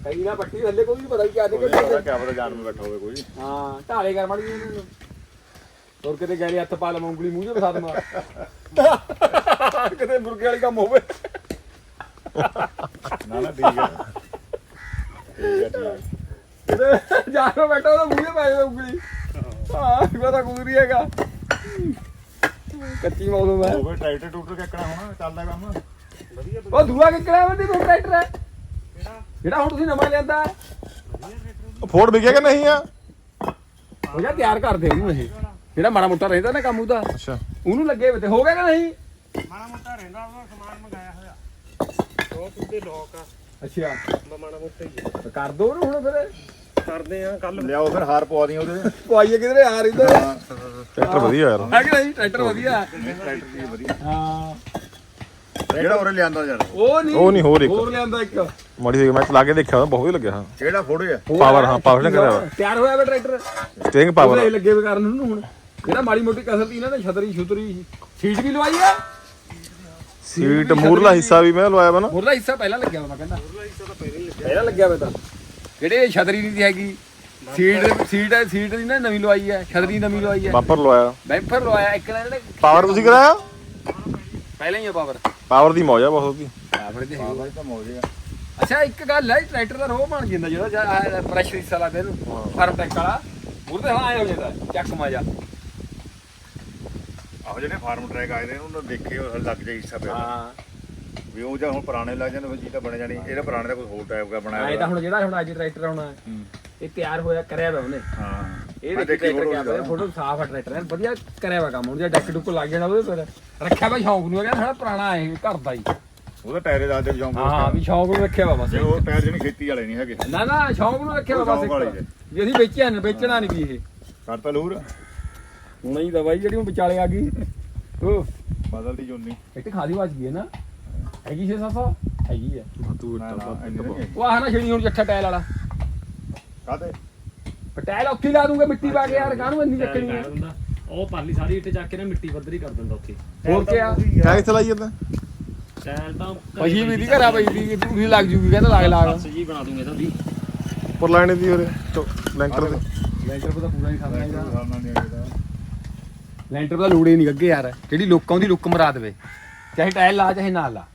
ਕਈ ਨਾ ਪੱਟੀ ਥੱਲੇ ਕੋਈ ਵੀ ਪਤਾ ਨਹੀਂ ਕਿਆ ਦੇ
ਉਹਦਾ ਕਿਆ ਪਤਾ ਜਾਨ ਨੂੰ ਬੈਠਾ ਹੋਵੇ ਕੋਈ।
ਹਾਂ ਢਾਲੇ ਕਰ ਮੜੀ ਇਹਨਾਂ ਨੂੰ। ਹੋਰ ਕਿਤੇ ਗੈਰੀ ਹੱਥ ਪਾ ਲਵਾਂ ਉਂਗਲੀ ਮੂੰਹ 'ਚ ਵਿਖਾ ਦਮਾ ਕਿਤੇ ਮੁਰਗੇ ਵਾਲੀ ਕੰਮ ਹੋਵੇ।
ਨਾ ਨਾ ਠੀਕ ਹੈ ਠੀਕ ਹੈ ਠੀਕ ਹੈ
ਕਿਤੇ ਜਾ ਕੇ ਬੈਠਾ ਉਹਦਾ ਮੂੰਹ 'ਚ ਪੈ ਜਾਵੇ ਉਂਗਲੀ ਹਾਂ ਪਤਾ ਕੁਝ ਨਹੀਂ ਹੈਗਾ। ਕੱਚੀ ਮੌਸਮ ਹੈ
ਉਹ ਫਿਰ ਟਰੈਕਟਰ ਟੂਟਰ ਕਿੱਕਣਾ ਹੋਣਾ ਚੱਲਦਾ ਕੰਮ।
ਉਹ ਦੂਆ ਕਿੱਕੜਾ ਬੰਦੀ ਕੋ ਟਰੈਕਟਰ ਹੈ। ਜਿਹੜਾ ਹੁਣ ਤੁਸੀਂ ਨਵਾਂ ਲਿਆਂਦਾ ਹੈ।
ਉਹ ਫੋੜ ਵਿਕਿਆ ਕਿ ਨਹੀਂ ਆ?
ਉਹ ਜਾਂ ਤਿਆਰ ਕਰਦੇ ਉਹਨੂੰ ਇਹ। ਜਿਹੜਾ ਮਾੜਾ ਮੋਟਾ ਰਹਿੰਦਾ ਨਾ ਕੰਮ ਉਹਦਾ।
ਅੱਛਾ।
ਉਹਨੂੰ ਲੱਗੇ ਵੇ ਤੇ ਹੋ ਗਿਆ ਕਿ ਨਹੀਂ?
ਮਾੜਾ ਮੋਟਾ ਰਹਿੰਦਾ ਉਹਦਾ ਸਮਾਨ ਮੰਗਾਇਆ ਹੋਇਆ ਉਹ ਕਿਤੇ ਲੋਕ ਆ।
ਅੱਛਾ।
ਮਾੜਾ ਮੋਟਾ ਹੀ
ਕਰ ਦੋ ਉਹਨੂੰ ਹੁਣ ਫਿਰ।
ਕਰਦੇ ਆ ਕੱਲ
ਲਿਆਓ ਫਿਰ ਹਾਰ ਪਵਾ ਦੀਆਂ ਉਹਦੇ।
ਪਵਾਈਏ ਕਿਧਰੇ ਆ ਰਹੀ ਤਾਂ
ਟਰੈਕਟਰ ਵਧੀਆ ਯਾਰ।
ਹੈ ਕਿ ਨਹੀਂ? ਟਰੈਕਟਰ ਵਧੀਆ। ਹੈ।
ਟਰੈਕਟਰ ਦੀ ਵਧੀਆ।
ਹਾਂ।
ਜਿਹੜਾ ਉਰੇ ਲਿਆਂਦਾ ਯਾਰ।
ਉਹ ਨਹੀਂ।
ਉਹ ਨਹੀਂ ਹੋਰ ਇੱਕ।
ਹੋਰ ਲਿਆਂਦਾ ਇੱਕ।
ਮਾੜੀ ਜਿਹੀ ਮੈਂ ਚਲਾ ਕੇ ਦੇਖਿਆ ਉਹਦਾ ਬਹੁਤ ਹੀ ਲੱਗਿਆ ਹਾਂ।
ਜਿਹੜਾ ਫੋੜੇ ਆ
ਪਾਵਰ ਹਾਂ ਪਾਵਰ ਨੇ ਕਰਿਆ
ਤਿਆਰ ਹੋਇਆ ਵਾ ਟਰੈਕਟਰ?
Steering power.
ਉਹਦੇ ਲੱਗੇ ਵੇ ਕਰਨ ਉਹਨੂੰ ਹੁਣ। ਜਿਹੜਾ ਮਾੜੀ ਮੋਟੀ ਕਸਰ ਤੀ ਇਹਨਾਂ ਨੇ ਛਤਰੀ ਛੁਤਰੀ ਸੀਟ ਵੀ ਲਵਾਈ ਆ?
ਸੀਟ ਮੂਰਲਾ ਹਿੱਸਾ ਵੀ ਮੈਂ ਲਵਾਇਆ ਵਾ ਨਾ।
ਮੁਰਲਾ ਹਿੱਸਾ ਪਹਿਲਾਂ ਲੱਗਿਆ ਵਾ ਮੈਂ ਕਹਿੰਦਾ। ਪਹਿਲਾਂ ਲੱਗਿਆ ਵਾ ਤਾਂ। ਜਿਹੜੇ ਛਤਰੀ ਨਹੀਂ ਸੀ ਹੈਗੀ? ਸੀਟ ਸੀਟ ਹੈ ਸੀਟ ਦੀ ਨਾ ਨਵੀਂ ਲਵਾਈ ਹੈ ਛਤਰੀ ਨਵੀਂ ਲਵਾਈ ਹੈ।
ਬਾਪਰ ਲਵਾਇਆ।
ਬੈਂਫਰ ਲਵਾਇਆ ਇੱਕ ਨੇ ਜਿਹੜੇ
ਪਾਵਰ ਤੁਸੀਂ ਕਰਾਇਆ?
ਪਹਿਲਾਂ ਹੀ ਆ ਪਾਵਰ।
ਪਾਵਰ ਦੀ ਮੌਜ ਆ ਬਹੁਤ ਉਹਦੀ।
ਪਾਵਰ ਦੇ
ਬਾਬਾ ਤਾਂ ਮੌਜ ਆ।
ਅੱਛਾ ਇੱਕ ਗੱਲ ਹੈ ਟਰੈਕਟਰ ਦਾ ਰੋਹ ਬਣ ਜਾਂਦਾ ਜਿਹੜਾ ਪ੍ਰੈਸ਼ਰ ਹਿੱਸਾ ਲੱਗਦਾ ਇਹਨੂੰ ਫਰਮ ਟੈਕ ਵਾਲਾ। ਉਹਦੇ ਹਾਂ ਆਏ ਹੋ ਜਾਂਦਾ ਚੱਕ ਮਜਾ।
ਆਹੋ ਜਿਹੜੇ ਫਾਰਮ ਟਰੈਕ ਆਏ ਨੇ ਉਹਨਾਂ ਦੇਖੇ ਉਹ ਲੱਗ ਜਾਈ ਹਿੱਸਾ ਪਿਆ।
ਹਾਂ।
ਵੀ ਉਹ ਜਾਂ ਹੁਣ ਪੁਰਾਣੇ ਲੱਗ ਜਾਂਦੇ ਫਿਰ ਜੀ ਤਾਂ ਬਣ ਜਾਣੀ। ਇਹਦਾ ਪੁਰਾਣੇ ਦਾ ਕੋਈ ਹੋਰ ਟਾਈਪ ਦਾ ਬਣਾਇਆ
ਐ ਤਾਂ ਹੁਣ ਜਿਹੜਾ ਹੁਣ ਅੱਜ ਟਰੈਕਟਰ ਆਉਣਾ ਹੈ,
ਹੂੰ।
ਇਹ ਤਿਆਰ ਹੋਇਆ ਕਰਿਆ ਵਾ ਉਹਨੇ।
ਹਾਂ।
ਇਹ ਦੇਖੀ ਟਰੈਕਟਰ ਕਿਆ ਪਿਆ ਫੋਟੋ ਸਾਫ਼ ਆ ਟਰੈਕਟਰ ਐਨ ਵਧੀਆ ਕਰਿਆ ਵਾ ਕੰਮ ਹੁਣ ਜੇ ਡੈਕ ਡੁੱਕ ਲੱਗ ਜਾਣਾ ਉਹਦੇ ਪਰ ਰੱਖਿਆ ਵਾ ਸ਼ੌਂਕ ਨੂੰ ਹੈਗਾ ਸਾਡਾ ਪੁਰਾਣਾ ਇਹ ਘਰ ਦਾ ਹੀ।
ਉਹਦਾ ਟਾਇਰੇ ਦਾ ਦੇ ਜੌਂਕ
ਹਾਂ ਵੀ ਸ਼ੌਂਕ ਨੂੰ ਰੱਖਿਆ ਵਾ ਬਸ।
ਉਹ ਟਾਇਰ ਜਣੀ ਖੇਤੀ ਵਾਲੇ ਨਹੀਂ ਹੈਗੇ।
ਨਾ ਨਾ ਸ਼ੌਂਕ ਨੂੰ ਰੱਖਿਆ ਵਾ ਬਸ
ਸ਼ੌਂਕ।
ਵੀ ਅਸੀਂ ਵੇਚਿਆ ਨਹੀਂ ਵੇਚਣਾ ਨਹੀਂ ਵੀ ਇਹ।
ਕਰਤਾ ਲੂਰ?
ਹੁਣ ਹੀ ਦਵਾਈ ਜਿਹੜੀ ਹੁਣ ਵਿਚਾਲੇ ਆ ਗਈ। ਉਹ
ਬਦਲਦੀ ਜੋਨੀ।
ਇੱਟ ਖਾਲੀ ਵੱਜ ਗਈ ਹੈ ਨਾ। ਹੈਗੀ 6-700 ਹੈਗੀ ਹੈ।
ਨਾ ਨਾ ਇੰਨੇ ਨਹੀਂ
ਉਹ ਆਹ ਨਾ ਛੇੜੀ ਹੁਣ ਜੱਠਾ ਟਾਇਲ ਵਾਲਾ।
ਕਾਤੇ
ਪਰ ਟਾਇਲ ਉੱਥੇ ਹੀ ਲਾ ਦੂੰਗਾ ਮਿੱਟੀ ਪਾ ਕੇ ਯਾਰ ਕਾਹਨੂੰ ਇੰਨੀ ਚੱਕਣੀ ਹੈ?
ਹੁੰਦਾ। ਉਹ ਪਰਲੀ ਸਾਰੀ ਇੱਟ ਚੱਕ ਕੇ ਨਾ ਮਿੱਟੀ ਪੱਧਰੀ ਕਰ ਦਿੰਦਾ ਉੱਥੇ।
ਹੋਰ ਕਿਆ
ਕਿਆ ਕਿੱਥੇ ਲਾਈ ਜਾਂਦਾ।
ਟੈਲ ਤਾਂ
ਪਹੀ ਵੀ ਦੀ ਘਰਾ ਪਈ ਦੀ ਪੂਰੀ ਲੱਗ ਜੂਗੀ ਕਹਿੰਦਾ ਲਾਗ ਲਾਗ।
ਬਸ ਜੀ ਬਣਾ ਦੂੰਗੇ ਇਹਦਾ ਵੀ
ਉੱਪਰ ਲਾਣੇ ਦੀ ਉਰੇ ਲੈਂਟਰ ਦੇ।
ਲੈਂਟਰ ਪਤਾ ਪੂਰਾ ਨਹੀਂ ਖਾਣਾ ਇਹਦਾ।
ਸਾਹਮਣਾ ਨਹੀਂ ਆਏਗਾ
ਲੈਂਟਰ ਪਤਾ ਲੋੜੇ ਨਹੀਂ ਅੱਗੇ ਯਾਰ ਜਿਹੜੀ ਲੋਕਾਂ ਦੀ ਲੁੱਕ ਮਰਾ ਦੇਵੇ ਚਾਹੇ ਟਾਇਲ ਲਾ ਚਾਹੇ ਨਾ ਲਾ।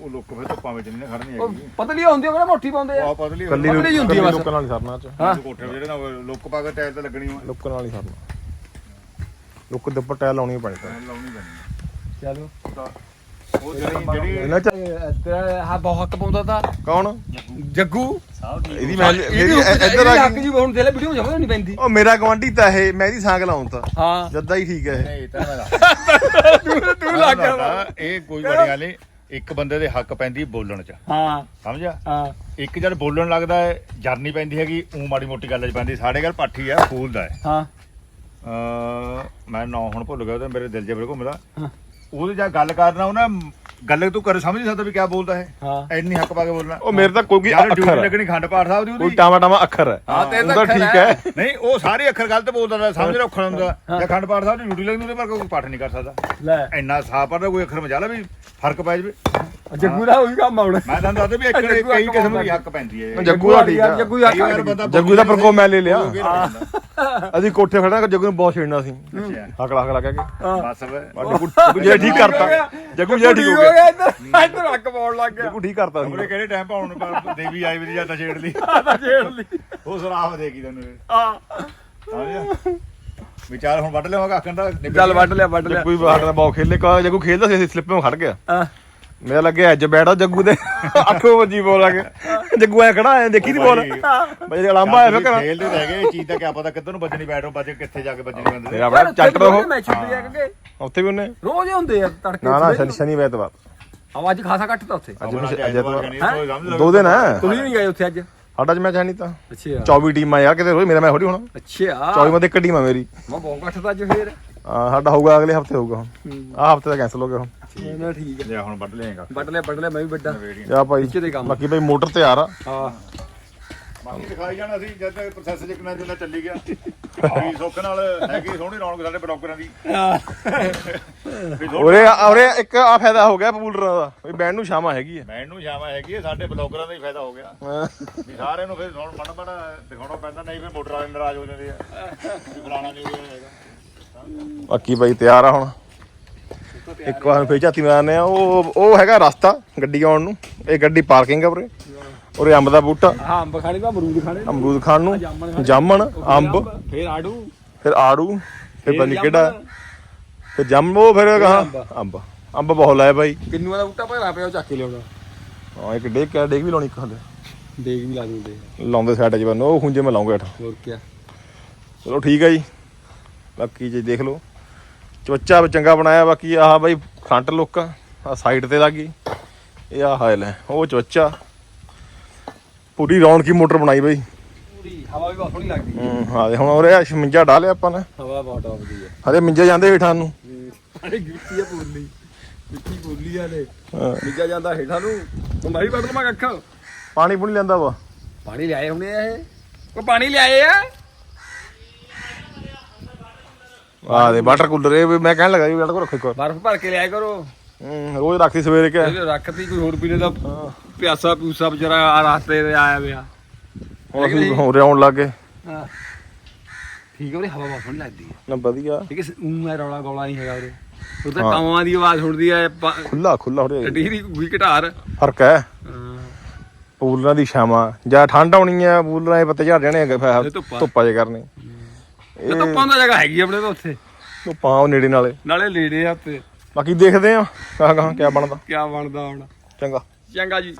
ਉਹ ਲੋਕ ਫਿਰ ਧੁੱਪਾਂ ਵਿੱਚ ਨਹੀਂ ਖੜਨੀ
ਉਹ
ਹੈਗੀ।
ਪਤਲੀ ਹੁੰਦੀ ਉਹ ਮੋਟੀ ਪਾਉਂਦੇ ਆ।
ਉਹ ਪਤਲੀ
ਕੱਲੀ
ਪਤਲੀ ਜਿਹੀ ਹੁੰਦੀ ਆ ਬਸ।
ਲੋਕਾਂ ਨਾਲ ਨਹੀਂ ਸਰਨਾ ਚ।
ਹਾਂ।
ਕੋਠੇ ਜਿਹੜੇ ਨਾ ਲੁੱਕ ਪਾ ਕੇ ਟਾਇਰ ਤੇ ਲੱਗਣੀ ਹੋਵੇ
ਲੋਕਾਂ ਨਾਲ ਨਹੀਂ ਸਰਨਾ। ਲੋਕ ਦੇ ਉੱਪਰ ਟਾਇਲ ਲਾਉਣੀ ਪੈਣੀ। ਤਾਂ
ਲਾਉਣੀ ਪੈਣੀ
ਚਲੋ।
ਉਹ ਜਿਹੜੀ ਜਿਹੜੀ
ਇਹਨਾਂ ਚ
ਤੇਰਾ ਹਾਂ ਬਹੁਤ ਹੱਕ ਪਾਉਂਦਾ ਤਾਂ।
ਕੌਣ?
ਜੱਗੂ।
ਇਹਦੀ ਮੈਂ
ਇਹਦੀ
ਮੇਰੀ ਇੱਧਰ ਆ
ਹੱਕ
ਗਈ।
ਜੀ ਹੁਣ ਦੇ ਲੈ ਵੀਡੀਓ ਜਮਾ ਨਹੀਂ ਪੈਂਦੀ।
ਉਹ ਮੇਰਾ ਗਵਾਂਢੀ ਤਾਂ ਇਹ ਮੈਂ ਇਹਦੀ ਸਾਂਗ ਲਾਉਂ ਤਾਂ।
ਹਾਂ।
ਜੱਦਾ ਹੀ ਠੀਕ ਹੈ ਇਹ।
ਨਹੀਂ ਤਾਂ ਮੈਂ
ਤੂੰ ਤੂੰ ਲੱਗ ਗਿਆ ਵਾ।
ਇਹ ਕੋਈ ਬੜੀ ਗੱਲ ਇੱਕ ਬੰਦੇ ਦੇ ਹੱਕ ਪੈਂਦੀ ਬੋਲਣ ਚ।
ਹਾਂ।
ਸਮਝਿਆ?
ਹਾਂ।
ਇੱਕ ਜਦ ਬੋਲਣ ਲੱਗਦਾ ਹੈ ਜਰਨੀ ਪੈਂਦੀ ਹੈਗੀ ਉਹ ਮਾੜੀ ਮੋਟੀ ਗੱਲ ਚ ਪੈਂਦੀ। ਸਾਡੇ ਘਰ ਪਾਠੀ ਆ ਫੂਲ ਦਾ ਹੈ।
ਹਾਂ।
ਅ ਮੈਂ ਨਾਂ ਹੁਣ ਭੁੱਲ ਗਿਆ ਉਹਦਾ ਮੇਰੇ ਦਿਲ 'ਚ ਬੜੇ ਘੁੰਮਦਾ।
ਹਾਂ।
ਉਹਦੇ ਜਾ ਗੱਲ ਕਰਨਾ ਉਹ ਨਾ ਗੱਲ ਤੂੰ ਕਰ ਸਮਝ ਨਹੀਂ ਸਕਦਾ ਵੀ ਕਿਆ ਬੋਲਦਾ ਹੈ
ਹਾਂ।
ਇੰਨੀ ਹੱਕ ਪਾ ਕੇ ਬੋਲਣਾ।
ਉਹ ਮੇਰੇ ਤਾਂ ਕੋਈ ਅੱਖਰ
ਲੱਗਣੀ ਖੰਡ ਪਾਠ ਸਾਹਿਬ ਦੀ
ਕੋਈ
ਉਹਦੀ।
ਟਾਮਾ ਟਾਮਾ ਅੱਖਰ ਹੈ।
ਹਾਂ, ਤੇ ਅੱਖਰ
ਠੀਕ
ਹੈ।
ਨਹੀਂ ਉਹ ਸਾਰੇ ਅੱਖਰ ਗਲਤ ਬੋਲਦਾ ਤਾਂ ਸਮਝ ਰੱਖਣ ਹੁੰਦਾ ਜਾਂ ਖੰਡ ਪਾਠ ਸਾਹਿਬ ਦੀ ਡਿਊਟੀ ਲੱਗਣੀ ਉਹਦੇ ਪਰ ਕੋਈ ਪਾਠ ਨਹੀਂ ਕਰ ਸਕਦਾ।
ਲੈ।
ਇੰਨਾ ਸਾਫ਼ ਪੜਦਾ ਕੋਈ ਅੱਖਰ ਮਜਾ ਲਾ ਵੀ ਫ਼ਰਕ ਪੈ ਜਾਵੇ।
ਜੱਗੂ ਦਾ ਉਹੀ ਕੰਮ ਆਉਣਾ
ਮੈਂ ਤੁਹਾਨੂੰ ਦੱਸਦਾ ਵੀ ਇੱਕ ਕਈ
ਹੱਕ
ਕਿਸਮ ਦੀ। ਹੱਕ ਪੈਂਦੀ ਹੈ।
ਜੱਗੂ ਦਾ ਠੀਕ ਆ
ਜੱਗੂ ਦਾ
ਕਈ
ਹੱਕ
ਜੱਗੂ ਦਾ ਪ੍ਰਕੋਪ ਮੈਂ ਲੈ ਲਿਆ। ਅਸੀਂ ਕੋਠੇ ਖੜਾ ਜੱਗੂ ਨੂੰ ਬਹੁਤ ਛੇੜਨਾ ਸੀ।
ਅੱਛਾ।
ਹਕਲਾ ਹਕਲਾ ਕਹਿ ਕੇ।
ਬਸ
ਜੱਗੂ ਜੇ ਠੀਕ ਕਰਤਾ। ਜੱਗੂ ਜੇ ਠੀਕ ਹੋ ਗਿਆ।
ਇੱਧਰ ਇੱਧਰ ਹੱਕ ਪਾਉਣ ਲੱਗ ਗਿਆ।
ਜੱਗੂ ਠੀਕ ਕਰਤਾ
ਉਹਨੇ
ਸੀ
ਕਿਹੜੇ ਟਾਈਮ ਪਾਉਣ ਨੂੰ ਦੇਵੀ ਆਈ ਵੀ ਜਾਂ ਤਾਂ ਛੇੜ ਲਈ।
ਆਦਾ ਛੇੜ ਲਈ।
ਉਹ ਸਰਾਫ ਦੇਗੀ ਤੈਨੂੰ।
ਆ
ਸਮਝਿਆ? ਵਿਚਾਰ ਹੁਣ ਵੱਢ ਲਿਆਵਾਂਗਾ ਆਖਣ ਦਾ।
ਚੱਲ। ਵੱਢ ਲਿਆ ਵੱਢ ਲਿਆ।
ਵੀ ਬਾਹਰ ਦਾ ਬਹੁਤ ਖੇਲੇ ਕਾ ਜੱਗੂ ਖੇਲਦਾ ਸੀ ਅਸੀਂ ਸਲਿੱਪ ਖੜ ਗਿਆ।
ਹਾਂ।
ਮੇਰਾ ਲੱਗਿਆ ਅੱਜ ਬੈਠਾ ਜੱਗੂ ਦੇ। ਅੱਖੋਂ ਵੱਜੀ ਬੋਲ ਆ ਕੇ। ਜੱਗੂ ਐ ਖੜਾ ਐ ਦੇਖੀ ਨਹੀਂ ਬੋਲ। ਬਈ ਜਿਹੜਾ ਲਾਂਬਾ ਆਇਆ ਫਿਰ
ਖੇਲਦੇ ਰਹਿ ਗਏ ਇਹ ਚੀਜ਼ ਦਾ ਕੀ ਪਤਾ ਕਿੱਧਰ ਨੂੰ ਵੱਜਣੀ ਬੈਟੋ ਵੱਜ ਕੇ ਕਿੱਥੇ ਜਾ ਕੇ ਵੱਜਣੀ ਬੰਦੇ
ਮੇਰਾ ਬੜਾ ਚੱਟ ਰਹੋ।
ਮੈਚ ਹੁੰਦੇ ਆ ਕਿ
ਉੱਥੇ ਵੀ ਉਹਨੇ।
ਰੋਜ਼ ਹੀ ਹੁੰਦੇ ਆ ਤੜਕੇ
ਨਾ ਨਾ। ਸ਼ਨੀ ਸ਼ਨੀ ਐਤਵਾਰ।
ਆਹ ਅੱਜ ਖਾਸਾ ਘੱਟ ਤਾ ਉੱਥੇ।
ਅੱਜ
ਅੱਜ
ਅੱਜ।
ਦੋ
ਦੋ ਦਿਨ ਹੈ
ਤੁਸੀਂ ਨਹੀਂ ਗਏ ਉੱਥੇ ਅੱਜ?
ਸਾਡਾ ਚ ਮੈਚ ਹੈ ਨਹੀਂ ਤਾਂ।
ਅੱਛਾ।
24 ਟੀਮਾਂ ਯਾਰ ਕਿਤੇ ਹੋਈ ਮੇਰਾ ਮੈਂ ਥੋੜੀ ਹੋਣਾ।
ਅੱਛਾ।
24 ਮধ্যে ਇੱਕ ਟੀਮ ਆ ਮੇਰੀ।
ਮੈਂ ਬਹੁਤ ਘੱਟ ਤਾ ਅੱਜ ਫੇਰ।
ਹਾਂ, ਸਾਡਾ ਹੋਊਗਾ ਅਗਲੇ ਹਫ਼ਤੇ ਹੋਊਗਾ ਆਹ ਹਫ਼ਤੇ ਦਾ ਕੈਨਸਲ ਹੋ ਗਿਆ ਹੁਣ।
ਨਾ ਠੀਕ ਹੈ
ਲਿਆ ਹੁਣ ਵੱਢ ਲਿਆਏਗਾ।
ਵੱਢ ਲਿਆ ਵੱਢ ਲਿਆ ਮੈਂ ਵੀ ਵੱਡਾ
ਜਾ ਭਾਈ
ਨੀਚੇ ਦੇ ਕੰਮ।
ਬਾਕੀ ਭਾਈ ਮੋਟਰ ਤਿਆਰ ਆ।
ਹਾਂ।
ਬਾਕੀ ਦਿਖਾਈ ਜਾਣਾ ਸੀ ਜਦ ਤੱਕ ਪ੍ਰੋਸੈਸ ਜਿੰਨਾ ਜਿੰਨਾ ਚੱਲੀ ਗਿਆ। ਵੀ ਸੁੱਖ ਨਾਲ ਹੈਗੀ ਸੋਹਣੀ ਰੌਣਕ ਸਾਡੇ ਬਲੌਕਰਾਂ ਦੀ। ਵੀ ਥੋੜ੍ਹਾ-
ਉਰੇ ਉਰੇ ਇੱਕ ਆ ਫਾਇਦਾ ਹੋ ਗਿਆ ਪੂਲਰਾਂ ਦਾ। ਵੀ ਬੈਂਡ ਨੂੰ ਸ਼ਾਮਾ ਹੈਗੀ ਹੈ
ਮੈਨੂੰ ਸ਼ਾਮਾ ਹੈਗੀ ਹੈ, ਸਾਡੇ ਬਲੌਕਰਾਂ ਦਾ ਹੀ ਫਾਇਦਾ ਹੋ ਗਿਆ।
ਹਾਂ।
ਵੀ ਸਾਰਿਆਂ ਨੂੰ ਫਿਰ ਹੁਣ ਮਨ ਮਨ ਦਿਖਾਉਣਾ ਪੈਂਦਾ ਨਹੀਂ ਫਿਰ ਮੋਟਰ ਵਾਲੇ ਨਾਰਾਜ਼ ਹੋ ਜਾਂਦੇ ਆ। ਵੀ ਫਲਾਣਾ ਨਹੀਂ ਹੈਗਾ।
ਬਾਕੀ ਭਾਈ ਤਿਆਰ ਆ ਹੁਣ। ਇੱਕ ਵਾਰ ਫੇਰ ਝਾਤੀ ਮਾਰਨੇ ਆ। ਉਹ ਉਹ ਹੈਗਾ ਰਸਤਾ ਗੱਡੀ ਆਉਣ ਨੂੰ। ਇਹ ਗੱਡੀ ਪਾਰਕਿੰਗ ਆ ਉਰੇ। ਉਰੇ ਅੰਬ ਦਾ ਬੂਟਾ।
ਹਾਂ ਅੰਬ ਖਾਣੇ ਦਾ ਅਮਰੂਦ ਖਾਣੇ।
ਅਮਰੂਦ ਖਾਣ ਨੂੰ। ਜਾਮਣ ਅੰਬ।
ਫੇਰ ਆੜੂ।
ਫਿਰ ਆੜੂ ਫਿਰ
ਜਾਮਣ।
ਕਿਹੜਾ। ਫਿਰ ਜੰਮ ਫਿਰ ਕਹਾ
ਅੰਬ।
ਅੰਬ। ਬਹੁਤ ਲਾਇਆ ਭਾਈ
ਕਿੰਨੂਆਂ ਦਾ ਬੂਟਾ ਭਰਾ ਪਿਆ ਉਹ ਚੱਕ ਕੇ ਲਿਆਉਣਾ।
ਹਾਂ ਇੱਕ ਡੇਕ ਕਿਆ ਡੇਕ ਵੀ ਲਾਉਣੀ ਹਲੇ
ਦੇਖ ਵੀ ਲਾ ਦੂੰਦੇ।
ਲਾਉਂਦੇ ਸਾਈਡ 'ਚ ਬੰਨ। ਉਹ ਹੁੰਜੇ ਮੈਂ ਲਾਉਂਗਾ ਹੇਠ।
ਹੋਰ ਕੀ
ਚਲੋ ਠੀਕ ਹੈ ਜੀ। ਬਾਕੀ ਜੇ ਦੇਖ ਲਓ। ਚਵੱਚਾ ਵੀ ਚੰਗਾ ਬਣਾਇਆ ਬਾਕੀ ਆਹ ਬਾਈ ਫਰੰਟ ਲੁੱਕ ਆ ਸਾਈਡ ਤੇ ਲੱਗੀ ਇਹ ਆ ਹਾਲ ਹੈ ਉਹ ਚਵੱਚਾ ਪੂਰੀ ਰੌਣਕੀ ਮੋਟਰ ਬਣਾਈ ਬਾਈ।
ਪੂਰੀ ਹਵਾ ਵੀ ਬਹੁਤ ਸੋਹਣੀ ਲੱਗਦੀ
ਹੂੰ। ਹਾਂ ਤੇ ਹੁਣ ਉਰੇ ਸ਼ਮਿੰਜਾ ਡਾਲਿਆ ਆਪਾਂ ਨੇ।
ਹਵਾ ਬਹੁਤ ਆਉਂਦੀ ਹੈ।
ਹਰੇ ਮਿੰਜੇ ਜਾਂਦੇ ਹੇਠਾਂ ਨੂੰ।
ਅਰੇ ਗਿੱਟੀ ਆ ਪੋਲੀ ਗਿੱਟੀ ਪੋਲੀ ਆ ਨੇ
ਹਾਂ।
ਨਿੱਜਾ ਜਾਂਦਾ ਹੇਠਾਂ ਨੂੰ। ਵੀ ਵੱਢ ਲਵਾਂ ਕੱਖ।
ਪਾਣੀ ਪੂਣੀ ਲੈਂਦਾ ਵਾ।
ਪਾਣੀ ਲਿਆਏ ਹੁਣੇ ਇਹ। ਉਹ ਪਾਣੀ ਲਿਆਏ ਆ।
ਆ ਦੇ ਵਾਟਰ ਕੂਲਰ ਇਹ ਵੀ ਮੈਂ ਕਹਿਣ ਲੱਗਾ ਵੀ ਵਾਟਰ ਕੋ ਰੱਖੋ ਇੱਕ ਵਾਰ।
ਬਰਫ਼ ਭਰ ਕੇ ਲਿਆਇਆ ਕਰੋ।
ਹੂੰ ਰੋਜ਼ ਰੱਖਦੀ ਸਵੇਰੇ ਕਿ।
ਇਹਦੇ ਰੱਖਤੀ ਕੋਈ ਹੋਰ ਪੀਣੇ ਦਾ ਪਿਆਸਾ ਪਿਊਸਾ ਵਿਚਾਰਾ ਆ ਰਾਸਤੇ ਤੇ ਆਇਆ ਪਿਆ।
ਹੁਣ ਅਸੀਂ ਹੋਰੇ ਆਉਣ ਲੱਗ ਗਏ।
ਹਾਂ। ਠੀਕ ਹੈ ਉਹਦੀ ਹਵਾ ਬਹੁਤ ਸੋਹਣੀ ਲੱਗਦੀ ਹੈ।
ਨਾ ਵਧੀਆ।
ਠੀਕ ਹੈ ਉਹ ਮੈਂ ਰੌਲਾ ਗੋਲਾ ਨਹੀਂ ਹੈਗਾ ਉਹਦੇ ਉਹ ਤਾਂ। ਕਾਵਾਂ ਦੀ ਆਵਾਜ਼ ਸੁਣਦੀ ਹੈ
ਖੁੱਲਾ ਖੁੱਲਾ ਹੋ ਰਿਹਾ
ਦੀ ਕੋਈ ਘਟਾਰ।
ਫ਼ਰਕ ਹੈ।
ਹਾਂ।
ਪੂਲਰਾਂ ਦੀ ਛਾਵਾਂ। ਜਾਂ ਠੰਡ ਆਉਣੀ ਆ ਪੂਲਰਾਂ ਦੇ ਪੱਤੇ ਝੜ ਜਾਣੇ
ਇਹ
ਫਿਰ
ਧੁੱਪਾਂ।
ਧੁੱਪਾ ਜੇ ਕਰਨੇ।
ਇਹ ਤਾਂ ਪਾਉਂਦਾ ਜਗ੍ਹਾ ਹੈਗੀ ਆਪਣੇ ਤੋਂ ਉੱਥੇ।
ਉਹ ਨੇੜੇ ਨਾਲੇ।
ਨਾਲੇ ਲੇੜੇ ਆ ਉੱਤੇ
ਬਾਕੀ ਦੇਖਦੇ ਆ। ਕਹਾਂ ਕਹਾਂ ਕਿਆ ਬਣਦਾ।
ਕੀ ਬਣਦਾ ਹੁਣ।
ਚੰਗਾ।
ਚੰਗਾ ਜੀ।